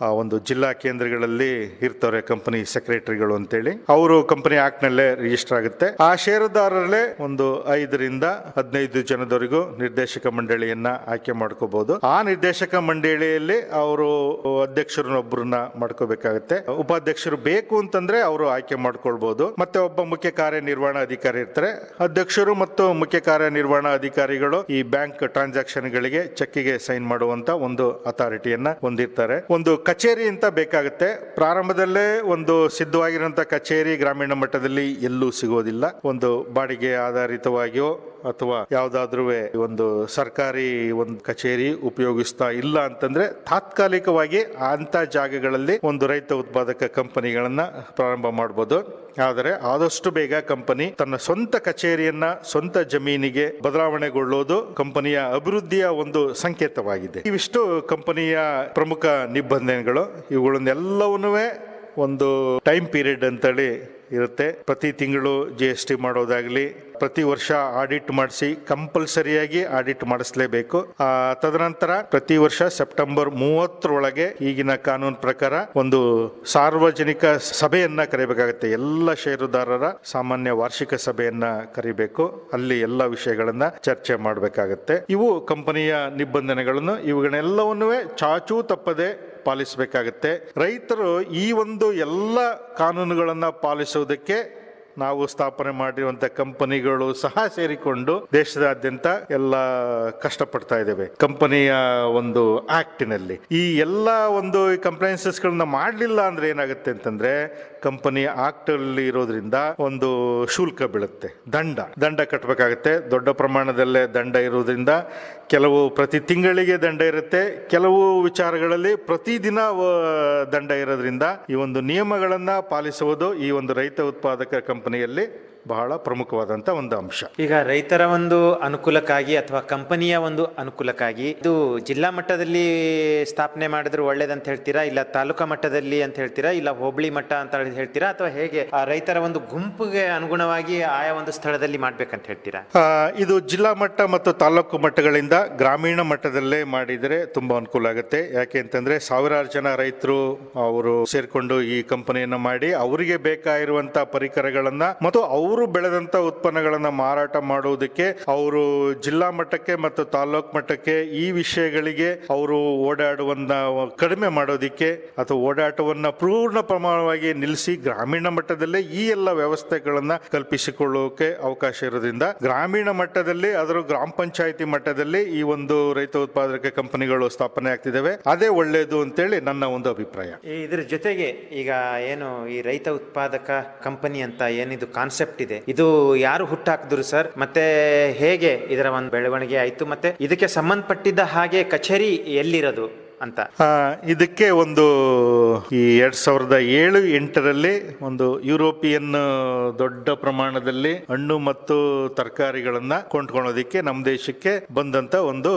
ಆ, ಒಂದು ಜಿಲ್ಲಾ ಕೇಂದ್ರಗಳಲ್ಲಿ ಇರ್ತಾರೆ ಕಂಪನಿ ಸೆಕ್ರೆಟರಿಗಳು ಅಂತೇಳಿ. ಅವರು ಕಂಪನಿ ಆಕ್ಟ್ ನಲ್ಲೇ ರಿಜಿಸ್ಟರ್ ಆಗುತ್ತೆ. ಆ ಷೇರುದಾರರಲ್ಲೇ ಒಂದು ಐದರಿಂದ ಹದಿನೈದು ಜನದವರೆಗೂ ನಿರ್ದೇಶಕ ಮಂಡಳಿಯನ್ನ ಆಯ್ಕೆ ಮಾಡ್ಕೋಬಹುದು. ಆ ನಿರ್ದೇಶಕ ಮಂಡಳಿಯಲ್ಲಿ ಅವರು ಅಧ್ಯಕ್ಷರನ್ನೊಬ್ಬರನ್ನ ಮಾಡ್ಕೋಬೇಕಾಗುತ್ತೆ. ಉಪಾಧ್ಯಕ್ಷರು ಬೇಕು ಅಂತಂದ್ರೆ ಅವರು ಆಯ್ಕೆ ಮಾಡ್ಕೊಳ್ಬಹುದು ಮತ್ತೆ ಒಬ್ಬ ಮುಖ್ಯ ಕಾರ್ಯನಿರ್ವಹಣಾ ಅಧಿಕಾರಿ ಇರ್ತಾರೆ. ಅಧ್ಯಕ್ಷರು ಮತ್ತು ಮುಖ್ಯ ಕಾರ್ಯನಿರ್ವಹಣಾ ಅಧಿಕಾರಿಗಳು ಈ ಬ್ಯಾಂಕ್ ಟ್ರಾನ್ಸಾಕ್ಷನ್ ಗಳಿಗೆ ಚೆಕ್ಗೆ ಸೈನ್ ಮಾಡುವಂತ ಒಂದು ಅಥಾರಿಟಿಯನ್ನ ಹೊಂದಿರ್ತಾರೆ. ಒಂದು ಕಚೇರಿ ಅಂತ ಬೇಕಾಗುತ್ತೆ. ಪ್ರಾರಂಭದಲ್ಲೇ ಒಂದು ಸಿದ್ಧವಾಗಿರುವಂತಹ ಕಚೇರಿ ಗ್ರಾಮೀಣ ಮಟ್ಟದಲ್ಲಿ ಎಲ್ಲೂ ಸಿಗೋದಿಲ್ಲ. ಒಂದು ಬಾಡಿಗೆ ಆಧಾರಿತವಾಗಿಯೋ ಅಥವಾ ಯಾವ್ದಾದ್ರೂ ಒಂದು ಸರ್ಕಾರಿ ಒಂದು ಕಚೇರಿ ಉಪಯೋಗಿಸ್ತಾ ಇಲ್ಲ ಅಂತಂದ್ರೆ ತಾತ್ಕಾಲಿಕವಾಗಿ ಅಂತ ಜಾಗಗಳಲ್ಲಿ ಒಂದು ರೈತ ಉತ್ಪಾದಕ ಕಂಪನಿಗಳನ್ನ ಪ್ರಾರಂಭ ಮಾಡಬಹುದು ಆದರೆ ಆದಷ್ಟು ಬೇಗ ಕಂಪನಿ ತನ್ನ ಸ್ವಂತ ಕಚೇರಿಯನ್ನ ಸ್ವಂತ ಜಮೀನಿಗೆ ಬದಲಾವಣೆಗೊಳ್ಳೋದು ಕಂಪನಿಯ ಅಭಿವೃದ್ಧಿಯ ಒಂದು ಸಂಕೇತವಾಗಿದೆ. ಇವಿಷ್ಟು ಕಂಪನಿಯ ಪ್ರಮುಖ ನಿಬಂಧನೆಗಳು ಇವುಗಳನ್ನೆಲ್ಲವನ್ನೂ ಒಂದು ಟೈಮ್ ಪೀರಿಯಡ್ ಅಂತೇಳಿ ಇರುತ್ತೆ. ಪ್ರತಿ ತಿಂಗಳು ಜಿ ಎಸ್ ಟಿ ಮಾಡೋದಾಗ್ಲಿ ಪ್ರತಿ ವರ್ಷ ಆಡಿಟ್ ಮಾಡಿಸಿ ಕಂಪಲ್ಸರಿಯಾಗಿ ಆಡಿಟ್ ಮಾಡಿಸಲೇಬೇಕು. ತದನಂತರ ಪ್ರತಿ ವರ್ಷ ಸೆಪ್ಟೆಂಬರ್ ಮೂವತ್ತರೊಳಗೆ ಈಗಿನ ಕಾನೂನು ಪ್ರಕಾರ ಒಂದು ಸಾರ್ವಜನಿಕ ಸಭೆಯನ್ನ ಕರಿಬೇಕಾಗುತ್ತೆ. ಎಲ್ಲ ಷೇರುದಾರರ ಸಾಮಾನ್ಯ ವಾರ್ಷಿಕ ಸಭೆಯನ್ನ ಕರಿಬೇಕು. ಅಲ್ಲಿ ಎಲ್ಲ ವಿಷಯಗಳನ್ನ ಚರ್ಚೆ ಮಾಡಬೇಕಾಗತ್ತೆ. ಇವು ಕಂಪನಿಯ ನಿಬಂಧನೆಗಳನ್ನು ಇವುಗಳೆಲ್ಲವನ್ನೂ ಚಾಚೂ ತಪ್ಪದೆ ಪಾಲಿಸಬೇಕಾಗತ್ತೆ. ರೈತರು ಈ ಒಂದು ಎಲ್ಲ ಕಾನೂನುಗಳನ್ನು ಪಾಲಿಸುವುದಕ್ಕೆ ನಾವು ಸ್ಥಾಪನೆ ಮಾಡಿರುವಂತ ಕಂಪನಿಗಳು ಸಹ ಸೇರಿಕೊಂಡು ದೇಶದಾದ್ಯಂತ ಎಲ್ಲ ಕಷ್ಟಪಡ್ತಾ ಇದ್ದೇವೆ. ಕಂಪನಿಯ ಒಂದು ಆಕ್ಟಿನಲ್ಲಿ. ಈ ಎಲ್ಲ ಒಂದು ಕಂಪ್ಲೈನ್ಸಸ್ ಗಳನ್ನ ಮಾಡಲಿಲ್ಲ ಅಂದ್ರೆ ಏನಾಗುತ್ತೆ ಅಂತಂದ್ರೆ ಕಂಪನಿ ಆಕ್ಟ್ ಅಲ್ಲಿ ಇರೋದ್ರಿಂದ ಒಂದು ಶುಲ್ಕ ಬೀಳುತ್ತೆ, ದಂಡ. ದಂಡ ಕಟ್ಟಬೇಕಾಗುತ್ತೆ ದೊಡ್ಡ ಪ್ರಮಾಣದಲ್ಲೇ ದಂಡ ಇರೋದ್ರಿಂದ ಕೆಲವು ಪ್ರತಿ ತಿಂಗಳಿಗೆ ದಂಡ ಇರುತ್ತೆ. ಕೆಲವು ವಿಚಾರಗಳಲ್ಲಿ ಪ್ರತಿದಿನ ದಂಡ ಇರೋದ್ರಿಂದ ಈ ಒಂದು ನಿಯಮಗಳನ್ನು ಪಾಲಿಸುವುದು ಈ ಒಂದು ರೈತ ಉತ್ಪಾದಕ ಕಂಪನಿಯಲ್ಲಿ ಬಹಳ ಪ್ರಮುಖವಾದಂತ ಒಂದು ಅಂಶ. ಈಗ ರೈತರ ಒಂದು ಅನುಕೂಲಕ್ಕಾಗಿ ಅಥವಾ ಕಂಪನಿಯ ಒಂದು ಅನುಕೂಲಕ್ಕಾಗಿ ಇದು ಜಿಲ್ಲಾ ಮಟ್ಟದಲ್ಲಿ ಸ್ಥಾಪನೆ ಮಾಡಿದ್ರೆ ಒಳ್ಳೇದಂತ ಹೇಳ್ತೀರಾ? ಇಲ್ಲ ತಾಲೂಕಾ ಮಟ್ಟದಲ್ಲಿ ಅಂತ ಹೇಳ್ತೀರಾ? ಇಲ್ಲ ಹೋಬಳಿ ಮಟ್ಟ ಅಂತ ಹೇಳ್ತೀರಾ? ಅಥವಾ ಹೇಗೆ ಆ ರೈತರ ಒಂದು ಗುಂಪಿಗೆ ಅನುಗುಣವಾಗಿ ಆಯಾ ಒಂದು ಸ್ಥಳದಲ್ಲಿ ಮಾಡ್ಬೇಕಂತ ಹೇಳ್ತೀರಾ? ಇದು ಜಿಲ್ಲಾ ಮಟ್ಟ ಮತ್ತು ತಾಲೂಕು ಮಟ್ಟಗಳಿಂದ ಗ್ರಾಮೀಣ ಮಟ್ಟದಲ್ಲೇ ಮಾಡಿದರೆ ತುಂಬಾ ಅನುಕೂಲ ಆಗುತ್ತೆ. ಯಾಕೆ ಅಂತಂದ್ರೆ ಸಾವಿರಾರು ಜನ ರೈತರು ಅವರು ಸೇರ್ಕೊಂಡು ಈ ಕಂಪನಿಯನ್ನು ಮಾಡಿ ಅವರಿಗೆ ಬೇಕಾಗಿರುವಂತಹ ಪರಿಕರಗಳನ್ನ ಮತ್ತು ಅವರು ಬೆಳೆದಂತ ಉತ್ಪನ್ನಗಳನ್ನು ಮಾರಾಟ ಮಾಡುವುದಕ್ಕೆ ಅವರು ಜಿಲ್ಲಾ ಮಟ್ಟಕ್ಕೆ ಮತ್ತು ತಾಲೂಕು ಮಟ್ಟಕ್ಕೆ ಈ ವಿಷಯಗಳಿಗೆ ಅವರು ಓಡಾಡುವನ್ನ ಕಡಿಮೆ ಮಾಡೋದಿಕ್ಕೆ ಅಥವಾ ಓಡಾಟವನ್ನ ಪೂರ್ಣ ಪ್ರಮಾಣವಾಗಿ ನಿಲ್ಲಿಸಿ ಗ್ರಾಮೀಣ ಮಟ್ಟದಲ್ಲೇ ಈ ಎಲ್ಲ ವ್ಯವಸ್ಥೆಗಳನ್ನ ಕಲ್ಪಿಸಿಕೊಳ್ಳೋಕೆ ಅವಕಾಶ ಇರೋದ್ರಿಂದ ಗ್ರಾಮೀಣ ಮಟ್ಟದಲ್ಲಿ ಅದರ ಗ್ರಾಮ ಪಂಚಾಯಿತಿ ಮಟ್ಟದಲ್ಲಿ ಈ ಒಂದು ರೈತ ಉತ್ಪಾದಕ ಕಂಪನಿಗಳು ಸ್ಥಾಪನೆ ಆಗ್ತಿದ್ದಾವೆ. ಅದೇ ಒಳ್ಳೆಯದು ಅಂತೇಳಿ ನನ್ನ ಒಂದು ಅಭಿಪ್ರಾಯ. ಇದ್ರ ಜೊತೆಗೆ ಈಗ ಏನು ಈ ರೈತ ಉತ್ಪಾದಕ ಕಂಪನಿ ಅಂತ ಏನಿದು ಕಾನ್ಸೆಪ್ಟ್ ಇದೆ. ಯಾರು ಹುಟ್ಟಾಕಿದ್ರು ಸರ್? ಮತ್ತೆ ಹೇಗೆ ಇದರ ಒಂದು ಬೆಳವಣಿಗೆ ಆಯ್ತು? ಮತ್ತೆ ಇದಕ್ಕೆ ಸಂಬಂಧಪಟ್ಟಿದ್ದ ಹಾಗೆ ಕಚೇರಿ ಎಲ್ಲಿರೋದು? ಅಂತ. ಇದಕ್ಕೆ ಒಂದು, ಈ ಎರಡ್ ಸಾವಿರದ ಏಳು, ಎಂಟರಲ್ಲಿ ಒಂದು ಯುರೋಪಿಯನ್ ದೊಡ್ಡ ಪ್ರಮಾಣದಲ್ಲಿ ಹಣ್ಣು ಮತ್ತು ತರಕಾರಿಗಳನ್ನ ಕೊಂಡ್ಕೊಳ್ಳೋದಿಕ್ಕೆ ನಮ್ಮ ದೇಶಕ್ಕೆ ಬಂದಂತ ಒಂದು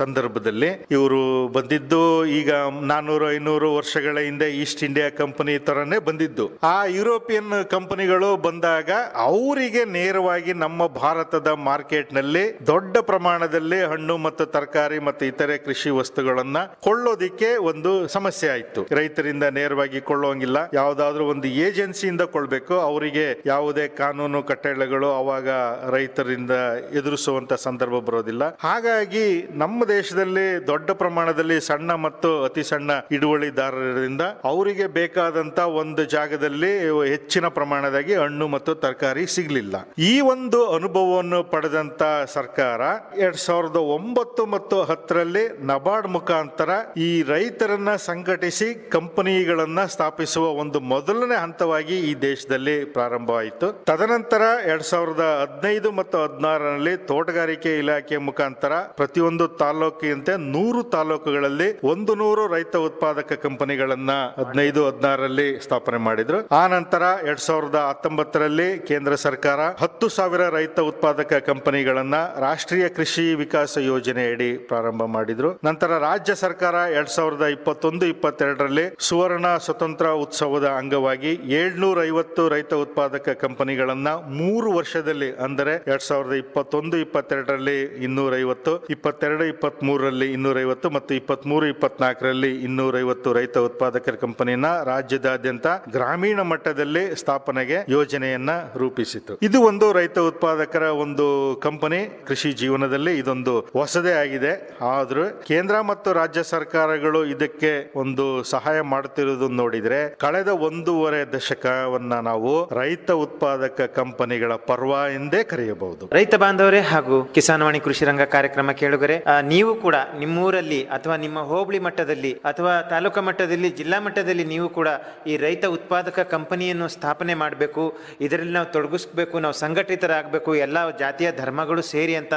ಸಂದರ್ಭದಲ್ಲಿ ಇವರು ಬಂದಿದ್ದು ಈಗ ನಾನೂರು, ಐನೂರು ವರ್ಷಗಳ ಹಿಂದೆ ಈಸ್ಟ್ ಇಂಡಿಯಾ ಕಂಪನಿ ತರನೇ ಬಂದಿದ್ದು. ಆ ಯುರೋಪಿಯನ್ ಕಂಪನಿಗಳು ಬಂದಾಗ ಅವರಿಗೆ ನೇರವಾಗಿ ನಮ್ಮ ಭಾರತದ ಮಾರ್ಕೆಟ್ನಲ್ಲಿ ದೊಡ್ಡ ಪ್ರಮಾಣದಲ್ಲಿ ಹಣ್ಣು ಮತ್ತು ತರಕಾರಿ ಮತ್ತು ಇತರೆ ಕೃಷಿ ವಸ್ತುಗಳನ್ನ ಕೊಳ್ಳೋದಿಕ್ಕೆ ಒಂದು ಸಮಸ್ಯೆ ಆಯ್ತು. ರೈತರಿಂದ ನೇರವಾಗಿ ಕೊಳ್ಳೋಂಗಿಲ್ಲ. ಯಾವ್ದಾದ್ರು ಒಂದು ಏಜೆನ್ಸಿಯಿಂದ ಕೊಳ್ಬೇಕು ಅವರಿಗೆ ಯಾವುದೇ ಕಾನೂನು ಕಟ್ಟಳೆಗಳು ಅವಾಗ ರೈತರಿಂದ ಎದುರಿಸುವಂತ ಸಂದರ್ಭ ಬರೋದಿಲ್ಲ. ಹಾಗಾಗಿ ನಮ್ಮ ದೇಶದಲ್ಲಿ ದೊಡ್ಡ ಪ್ರಮಾಣದಲ್ಲಿ ಸಣ್ಣ ಮತ್ತು ಅತಿ ಸಣ್ಣ ಹಿಡುವಳಿದಾರರಿಂದ ಅವರಿಗೆ ಬೇಕಾದಂತ ಒಂದು ಜಾಗದಲ್ಲಿ ಹೆಚ್ಚಿನ ಪ್ರಮಾಣದಾಗಿ ಹಣ್ಣು ಮತ್ತು ತರಕಾರಿ ಸಿಗಲಿಲ್ಲ. ಈ ಒಂದು ಅನುಭವವನ್ನು ಪಡೆದಂತ ಸರ್ಕಾರ ಎರಡ್ ಸಾವಿರದ ಒಂಬತ್ತು ಮತ್ತು ಹತ್ತರಲ್ಲಿ ನಬಾರ್ಡ್ ಮುಖಾಂತರ ಈ ರೈತರನ್ನ ಸಂಘಟಿಸಿ ಕಂಪನಿಗಳನ್ನ ಸ್ಥಾಪಿಸುವ ಒಂದು ಮೊದಲನೇ ಹಂತವಾಗಿ ಈ ದೇಶದಲ್ಲಿ ಪ್ರಾರಂಭವಾಯಿತು. ತದನಂತರ ಎರಡ್ ಸಾವಿರದ ಹದಿನೈದು ಮತ್ತು ಹದಿನಾರರಲ್ಲಿ ತೋಟಗಾರಿಕೆ ಇಲಾಖೆ ಮುಖಾಂತರ ಪ್ರತಿಯೊಂದು ತಾಲೂಕಿನಂತೆ ನೂರು ತಾಲೂಕುಗಳಲ್ಲಿ ಒಂದು ನೂರು ರೈತ ಉತ್ಪಾದಕ ಕಂಪನಿಗಳನ್ನ ಹದಿನೈದು, ಹದಿನಾರರಲ್ಲಿ ಸ್ಥಾಪನೆ ಮಾಡಿದ್ರು. ಆ ನಂತರ ಎರಡ್ ಸಾವಿರದ ಹತ್ತೊಂಬತ್ತರಲ್ಲಿ ಕೇಂದ್ರ ಸರ್ಕಾರ ಹತ್ತು ಸಾವಿರ ರೈತ ಉತ್ಪಾದಕ ಕಂಪನಿಗಳನ್ನ ರಾಷ್ಟ್ರೀಯ ಕೃಷಿ ವಿಕಾಸ ಯೋಜನೆಯಡಿ ಪ್ರಾರಂಭ ಮಾಡಿದ್ರು. ನಂತರ ರಾಜ್ಯ ಸರ್ಕಾರ ಎರಡ್ ಸಾವಿರದ ಇಪ್ಪತ್ತೊಂದು, ಇಪ್ಪತ್ತೆರಡರಲ್ಲಿ ಸುವರ್ಣ ಸ್ವತಂತ್ರ ಉತ್ಸವದ ಅಂಗವಾಗಿ ಏಳ್ನೂರ ಐವತ್ತು ರೈತ ಉತ್ಪಾದಕ ಕಂಪನಿಗಳನ್ನ ಮೂರು ವರ್ಷದಲ್ಲಿ, ಅಂದರೆ ಎರಡ್ ಸಾವಿರದ ಇಪ್ಪತ್ತೊಂದು, ಇಪ್ಪತ್ತೆರಡರಲ್ಲಿ ಇನ್ನೂರ ಐವತ್ತು ಇಪ್ಪತ್ತೆರಡು ಇಪ್ಪತ್ತ್ ಮೂರರಲ್ಲಿ ಇನ್ನೂರ ಐವತ್ತು ಮತ್ತು ಇಪ್ಪತ್ಮೂರು ಇಪ್ಪತ್ನಾಲ್ಕರಲ್ಲಿ ಇನ್ನೂರ ಐವತ್ತು ರೈತ ಉತ್ಪಾದಕರ ಕಂಪನಿಯನ್ನ ರಾಜ್ಯದಾದ್ಯಂತ ಗ್ರಾಮೀಣ ಮಟ್ಟದಲ್ಲಿ ಸ್ಥಾಪನೆಗೆ ಯೋಜನೆಯನ್ನ ರೂಪಿಸಿತು ಇದು ಒಂದು ರೈತ ಉತ್ಪಾದಕರ ಒಂದು ಕಂಪನಿ. ಕೃಷಿ ಜೀವನದಲ್ಲಿ ಇದೊಂದು ಹೊಸದೇ ಆಗಿದೆ. ಆದ್ರೂ ಕೇಂದ್ರ ಮತ್ತು ರಾಜ್ಯ ಸರ್ಕಾರಗಳು ಇದಕ್ಕೆ ಒಂದು ಸಹಾಯ ಮಾಡುತ್ತಿರುವುದು ನೋಡಿದ್ರೆ ಕಳೆದ ಒಂದೂವರೆ ದಶಕವನ್ನ ನಾವು ರೈತ ಉತ್ಪಾದಕ ಕಂಪನಿಗಳ ಪರ್ವ ಎಂದೇ ಕರೆಯಬಹುದು. ರೈತ ಬಾಂಧವರೇ ಹಾಗೂ ಕಿಸಾನ್ವಾಣಿ ಕೃಷಿ ರಂಗ ಕಾರ್ಯಕ್ರಮ ಕೇಳುಗರೆ ನೀವು ಕೂಡ ನಿಮ್ಮೂರಲ್ಲಿ ಅಥವಾ ನಿಮ್ಮ ಹೋಬಳಿ ಮಟ್ಟದಲ್ಲಿ ಅಥವಾ ತಾಲೂಕು ಮಟ್ಟದಲ್ಲಿ, ಜಿಲ್ಲಾ ಮಟ್ಟದಲ್ಲಿ ನೀವು ಕೂಡ ಈ ರೈತ ಉತ್ಪಾದಕ ಕಂಪನಿಯನ್ನು ಸ್ಥಾಪನೆ ಮಾಡಬೇಕು, ಇದರಲ್ಲಿ ನಾವು ತೊಡಗಿಸ್ಬೇಕು, ನಾವು ಸಂಘಟಿತರಾಗಬೇಕು, ಎಲ್ಲ ಜಾತಿಯ ಧರ್ಮಗಳು ಸೇರಿ ಅಂತ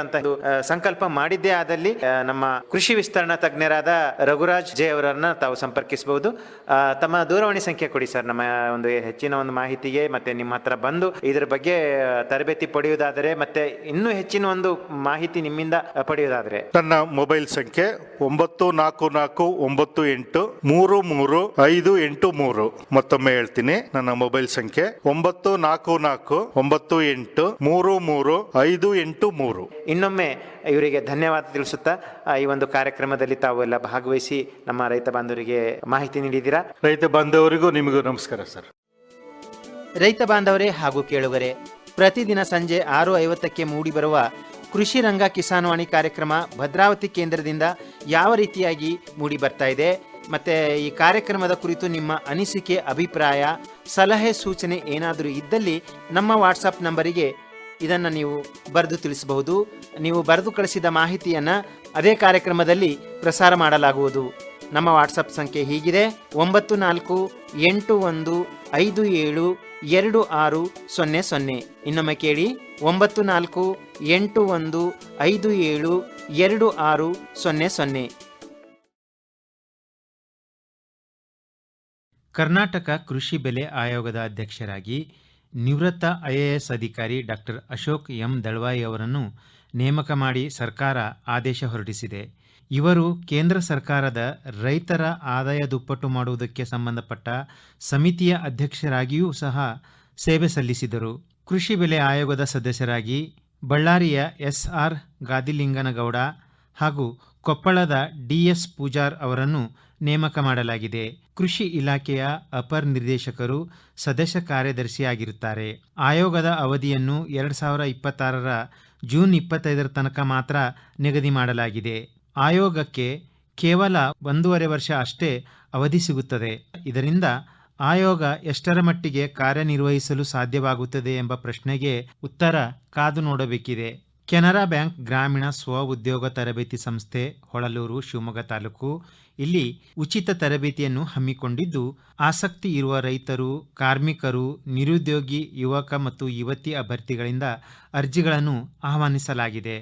ಸಂಕಲ್ಪ ಮಾಡಿದ್ದೇ ಆದಲ್ಲಿ ನಮ್ಮ ಕೃಷಿ ವಿಸ್ತರಣಾ ತಜ್ಞರಾದ ರಘುರಾಜ್ ಜೆ ಅವರನ್ನು ತಾವು ಸಂಪರ್ಕಿಸಬಹುದು. ತಮ್ಮ ದೂರವಾಣಿ ಸಂಖ್ಯೆ ಕೊಡಿ ಸರ್. ನಮ್ಮ ಒಂದು ಹೆಚ್ಚಿನ ಒಂದು ಮಾಹಿತಿಗೆ ಮತ್ತೆ ನಿಮ್ಮ ಹತ್ರ ಬಂದು ಇದರ ಬಗ್ಗೆ ತರಬೇತಿ ಪಡೆಯುವುದಾದರೆ ಮತ್ತೆ ಇನ್ನೂ ಹೆಚ್ಚಿನ ಒಂದು ಮಾಹಿತಿ ನಿಮ್ಮಿಂದ ಪಡೆಯುವುದಾದರೆ. ನನ್ನ ಮೊಬೈಲ್ ಸಂಖ್ಯೆ ಒಂಬತ್ತು ನಾಲ್ಕು ನಾಲ್ಕು ಒಂಬತ್ತು ಎಂಟು ಮೂರು ಮೂರು ಐದು ಎಂಟು ಮೂರು. ಮತ್ತೊಮ್ಮೆ ಹೇಳ್ತೀನಿ. ನನ್ನ ಮೊಬೈಲ್ ಸಂಖ್ಯೆ ಒಂಬತ್ತು ನಾಲ್ಕು ನಾಲ್ಕು ಒಂಬತ್ತು ಎಂಟು ಮೂರು ಮೂರು ಐದು ಎಂಟು ಮೂರು. ಇನ್ನೊಮ್ಮೆ ಇವರಿಗೆ ಧನ್ಯವಾದ ತಿಳಿಸುತ್ತಾ ಈ ಒಂದು ಕಾರ್ಯಕ್ರಮದಲ್ಲಿ ತಾವು ಎಲ್ಲ ಭಾಗವಹಿಸಿ ನಮ್ಮ ರೈತ ಬಾಂಧವರಿಗೆ ಮಾಹಿತಿ ನೀಡಿದ್ದೀರಾ? ರೈತ ಬಾಂಧವರಿಗೂ ನಿಮಗೂ ನಮಸ್ಕಾರ ಸರ್. ರೈತ ಬಾಂಧವರೇ ಹಾಗೂ ಕೇಳುಗರೆ ಪ್ರತಿದಿನ ಸಂಜೆ ಆರು ಐವತ್ತಕ್ಕೆ ಮೂಡಿಬರುವ ಕೃಷಿ ರಂಗ ಕಿಸಾನ್ವಾಣಿ ಕಾರ್ಯಕ್ರಮ ಭದ್ರಾವತಿ ಕೇಂದ್ರದಿಂದ ಯಾವ ರೀತಿಯಾಗಿ ಮೂಡಿ ಬರ್ತಾ ಇದೆ ಮತ್ತೆ ಈ ಕಾರ್ಯಕ್ರಮದ ಕುರಿತು ನಿಮ್ಮ ಅನಿಸಿಕೆ ಅಭಿಪ್ರಾಯ ಸಲಹೆ ಸೂಚನೆ ಏನಾದರೂ ಇದ್ದಲ್ಲಿ ನಮ್ಮ ವಾಟ್ಸಪ್ ನಂಬರಿಗೆ ಇದನ್ನು ನೀವು ಬರೆದು ತಿಳಿಸಬಹುದು. ನೀವು ಬರೆದು ಕಳಿಸಿದ ಮಾಹಿತಿಯನ್ನು ಅದೇ ಕಾರ್ಯಕ್ರಮದಲ್ಲಿ ಪ್ರಸಾರ ಮಾಡಲಾಗುವುದು. ನಮ್ಮ ವಾಟ್ಸಪ್ ಸಂಖ್ಯೆ ಹೀಗಿದೆ. ಒಂಬತ್ತು ನಾಲ್ಕು, ಎಂಟು ಒಂದು, ಐದು ಏಳು, ಎರಡು ಆರು, ಸೊನ್ನೆ ಸೊನ್ನೆ. ಇನ್ನೊಮ್ಮೆ ಕೇಳಿ. ಒಂಬತ್ತು ನಾಲ್ಕು, ಎಂಟು ಒಂದು, ಐದು ಏಳು, ಎರಡು ಆರು, ಸೊನ್ನೆ ಸೊನ್ನೆ. ಕರ್ನಾಟಕ ಕೃಷಿ ಬೆಲೆ ಆಯೋಗದ ಅಧ್ಯಕ್ಷರಾಗಿ ನಿವೃತ್ತ ಐಎಎಸ್ ಅಧಿಕಾರಿ ಡಾಕ್ಟರ್ ಅಶೋಕ್ ಎಂ ದಳ್ವಾಯಿ ಅವರನ್ನು ನೇಮಕ ಮಾಡಿ ಸರ್ಕಾರ ಆದೇಶ ಹೊರಡಿಸಿದೆ. ಇವರು ಕೇಂದ್ರ ಸರ್ಕಾರದ ರೈತರ ಆದಾಯ ದುಪ್ಪಟ್ಟು ಮಾಡುವುದಕ್ಕೆ ಸಂಬಂಧಪಟ್ಟ ಸಮಿತಿಯ ಅಧ್ಯಕ್ಷರಾಗಿಯೂ ಸಹ ಸೇವೆ ಸಲ್ಲಿಸಿದರು. ಕೃಷಿ ಬೆಲೆ ಆಯೋಗದ ಸದಸ್ಯರಾಗಿ ಬಳ್ಳಾರಿಯ ಎಸ್ಆರ್ ಗಾದಿಲಿಂಗನಗೌಡ ಹಾಗೂ ಕೊಪ್ಪಳದ ಡಿಎಸ್ ಪೂಜಾರ್ ಅವರನ್ನು ನೇಮಕ ಮಾಡಲಾಗಿದೆ. ಕೃಷಿ ಇಲಾಖೆಯ ಅಪರ್ ನಿರ್ದೇಶಕರು ಸದಸ್ಯ ಕಾರ್ಯದರ್ಶಿಯಾಗಿರುತ್ತಾರೆ. ಆಯೋಗದ ಅವಧಿಯನ್ನು ಎರಡು ಸಾವಿರ ಇಪ್ಪತ್ತಾರರ ಜೂನ್ ಇಪ್ಪತ್ತೈದರ ತನಕ ಮಾತ್ರ ನಿಗದಿ ಮಾಡಲಾಗಿದೆ. ಆಯೋಗಕ್ಕೆ ಕೇವಲ ಒಂದೂವರೆ ವರ್ಷ ಅಷ್ಟೇ ಅವಧಿ ಸಿಗುತ್ತದೆ. ಇದರಿಂದ ಆಯೋಗ ಎಷ್ಟರ ಮಟ್ಟಿಗೆ ಕಾರ್ಯನಿರ್ವಹಿಸಲು ಸಾಧ್ಯವಾಗುತ್ತದೆ ಎಂಬ ಪ್ರಶ್ನೆಗೆ ಉತ್ತರ ಕಾದು ನೋಡಬೇಕಿದೆ. ಕೆನರಾ ಬ್ಯಾಂಕ್ ಗ್ರಾಮೀಣ ಸ್ವ ಉದ್ಯೋಗ ತರಬೇತಿ ಸಂಸ್ಥೆ, ಹೊಳಲೂರು, ಶಿವಮೊಗ್ಗ ತಾಲೂಕು. ಇಲ್ಲಿ ಉಚಿತ ತರಬೇತಿಯನ್ನು ಹಮ್ಮಿಕೊಂಡಿದ್ದು, ಆಸಕ್ತಿ ಇರುವ ರೈತರು, ಕಾರ್ಮಿಕರು, ನಿರುದ್ಯೋಗಿ, ಯುವಕ ಮತ್ತು ಯುವತಿ ಅಭ್ಯರ್ಥಿಗಳಿಂದ ಅರ್ಜಿಗಳನ್ನು ಆಹ್ವಾನಿಸಲಾಗಿದೆ.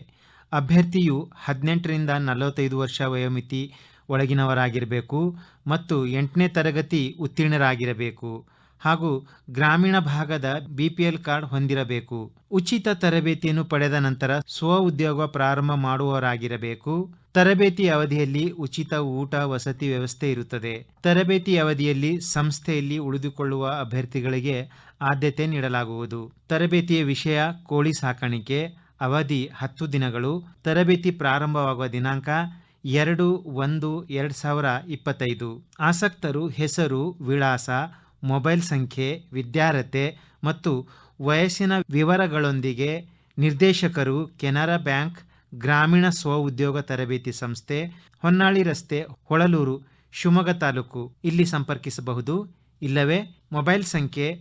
ಅಭ್ಯರ್ಥಿಯು ಹದಿನೆಂಟರಿಂದ ನಲವತ್ತೈದು ವರ್ಷ ವಯೋಮಿತಿ ಒಳಗಿನವರಾಗಿರಬೇಕು ಮತ್ತು ಎಂಟನೇ ತರಗತಿ ಉತ್ತೀರ್ಣರಾಗಿರಬೇಕು. ಹಾಗೂ ಗ್ರಾಮೀಣ ಭಾಗದ ಬಿಪಿಎಲ್ ಕಾರ್ಡ್ ಹೊಂದಿರಬೇಕು. ಉಚಿತ ತರಬೇತಿಯನ್ನು ಪಡೆದ ನಂತರ ಸ್ವ ಉದ್ಯೋಗ ಪ್ರಾರಂಭ ಮಾಡುವವರಾಗಿರಬೇಕು. ತರಬೇತಿ ಅವಧಿಯಲ್ಲಿ ಉಚಿತ ಊಟ, ವಸತಿ ವ್ಯವಸ್ಥೆ ಇರುತ್ತದೆ. ತರಬೇತಿ ಅವಧಿಯಲ್ಲಿ ಸಂಸ್ಥೆಯಲ್ಲಿ ಉಳಿದುಕೊಳ್ಳುವ ಅಭ್ಯರ್ಥಿಗಳಿಗೆ ಆದ್ಯತೆ ನೀಡಲಾಗುವುದು. ತರಬೇತಿಯ ವಿಷಯ ಕೋಳಿ ಸಾಕಾಣಿಕೆ, ಅವಧಿ ಹತ್ತು ದಿನಗಳು, ತರಬೇತಿ ಪ್ರಾರಂಭವಾಗುವ ದಿನಾಂಕ ಎರಡು ಒಂದು ಎರಡು ಸಾವಿರ ಇಪ್ಪತ್ತೈದು. ಆಸಕ್ತರು, ಹೆಸರು, ವಿಳಾಸ ಮೊಬೈಲ್ ಸಂಖ್ಯೆ, ವಿದ್ಯಾರ್ಹತೆ ಮತ್ತು ವಯಸ್ಸಿನ ವಿವರಗಳೊಂದಿಗೆ ನಿರ್ದೇಶಕರು ಕೆನರಾ ಬ್ಯಾಂಕ್, ಗ್ರಾಮೀಣ ಸ್ವ ಉದ್ಯೋಗ ತರಬೇತಿ ಸಂಸ್ಥೆ, ಹೊನ್ನಾಳಿ ರಸ್ತೆ, ಹೊಳಲೂರು, ಶಿವಮೊಗ್ಗ ತಾಲೂಕು. ಇಲ್ಲಿ ಸಂಪರ್ಕಿಸಬಹುದು. ಇಲ್ಲವೇ, ಮೊಬೈಲ್ ಸಂಖ್ಯೆ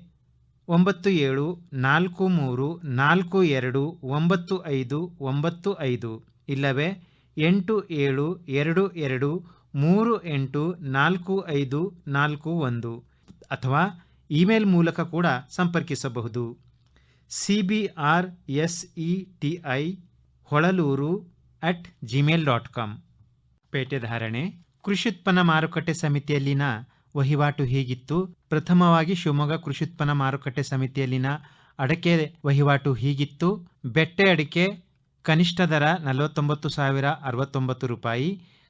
ಒಂಬತ್ತು ಏಳು ನಾಲ್ಕು ಮೂರು ನಾಲ್ಕು ಎರಡು ಒಂಬತ್ತು ಐದು ಒಂಬತ್ತು ಐದು. ಇಲ್ಲವೇ, ಎಂಟು ಏಳು ಎರಡು ಎರಡು ಮೂರು ಎಂಟು ನಾಲ್ಕು ಐದು ನಾಲ್ಕು ಒಂದು. ಅಥವಾ ಇಮೇಲ್ ಮೂಲಕ ಕೂಡ ಸಂಪರ್ಕಿಸಬಹುದು. C B R S E T I Holaluru at Gmail dot com ಪೇಟೆ ಧಾರಣೆ ಕೃಷಿ ಉತ್ಪನ್ನ ಮಾರುಕಟ್ಟೆ ಸಮಿತಿಯಲ್ಲಿನ ವಹಿವಾಟು ಹೀಗಿತ್ತು. ಪ್ರಥಮವಾಗಿ ಶಿವಮೊಗ್ಗ ಕೃಷಿ ಉತ್ಪನ್ನ ಮಾರುಕಟ್ಟೆ ಸಮಿತಿಯಲ್ಲಿನ ಅಡಕೆ ವಹಿವಾಟು ಹೀಗಿತ್ತು. ಬೆಟ್ಟೆ ಅಡಿಕೆ ಕನಿಷ್ಠ ದರ ನಲವತ್ತೊಂಬತ್ತು ಸಾವಿರ ಅರವತ್ತೊಂಬತ್ತು ರೂಪಾಯಿ.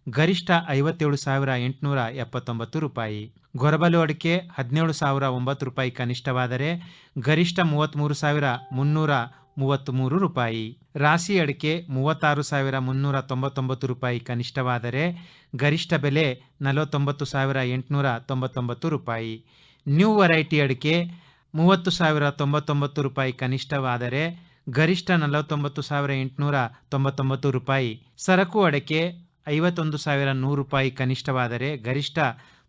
ಗರಿಷ್ಠ ಐವತ್ತೇಳು ಸಾವಿರ ಎಂಟುನೂರ ಎಪ್ಪತ್ತೊಂಬತ್ತು ರೂಪಾಯಿ. ಗೊರಬಲು ಅಡಿಕೆ ಹದಿನೇಳು ಸಾವಿರ ಒಂಬತ್ತು ರೂಪಾಯಿ ಕನಿಷ್ಠವಾದರೆ ಗರಿಷ್ಠ ಮೂವತ್ತ್ಮೂರು ಸಾವಿರ ಮುನ್ನೂರ ಮೂವತ್ತ್ಮೂರು ರೂಪಾಯಿ. ರಾಶಿ ಅಡಿಕೆ ಮೂವತ್ತಾರು ಸಾವಿರ ಮುನ್ನೂರ ತೊಂಬತ್ತೊಂಬತ್ತು ರೂಪಾಯಿ ಕನಿಷ್ಠವಾದರೆ ಗರಿಷ್ಠ ಬೆಲೆ ನಲವತ್ತೊಂಬತ್ತು ಸಾವಿರ ಎಂಟುನೂರ ತೊಂಬತ್ತೊಂಬತ್ತು ರೂಪಾಯಿ. ನ್ಯೂ ವೆರೈಟಿ ಅಡಿಕೆ ಮೂವತ್ತು ಸಾವಿರ ತೊಂಬತ್ತೊಂಬತ್ತು ರೂಪಾಯಿ ಕನಿಷ್ಠವಾದರೆ ಗರಿಷ್ಠ ನಲವತ್ತೊಂಬತ್ತು ಸಾವಿರ ಎಂಟುನೂರ ತೊಂಬತ್ತೊಂಬತ್ತು ರೂಪಾಯಿ. ಸರಕು ಅಡಕೆ ಐವತ್ತೊಂದು ಸಾವಿರ ನೂರು ರೂಪಾಯಿ ಕನಿಷ್ಠವಾದರೆ ಗರಿಷ್ಠ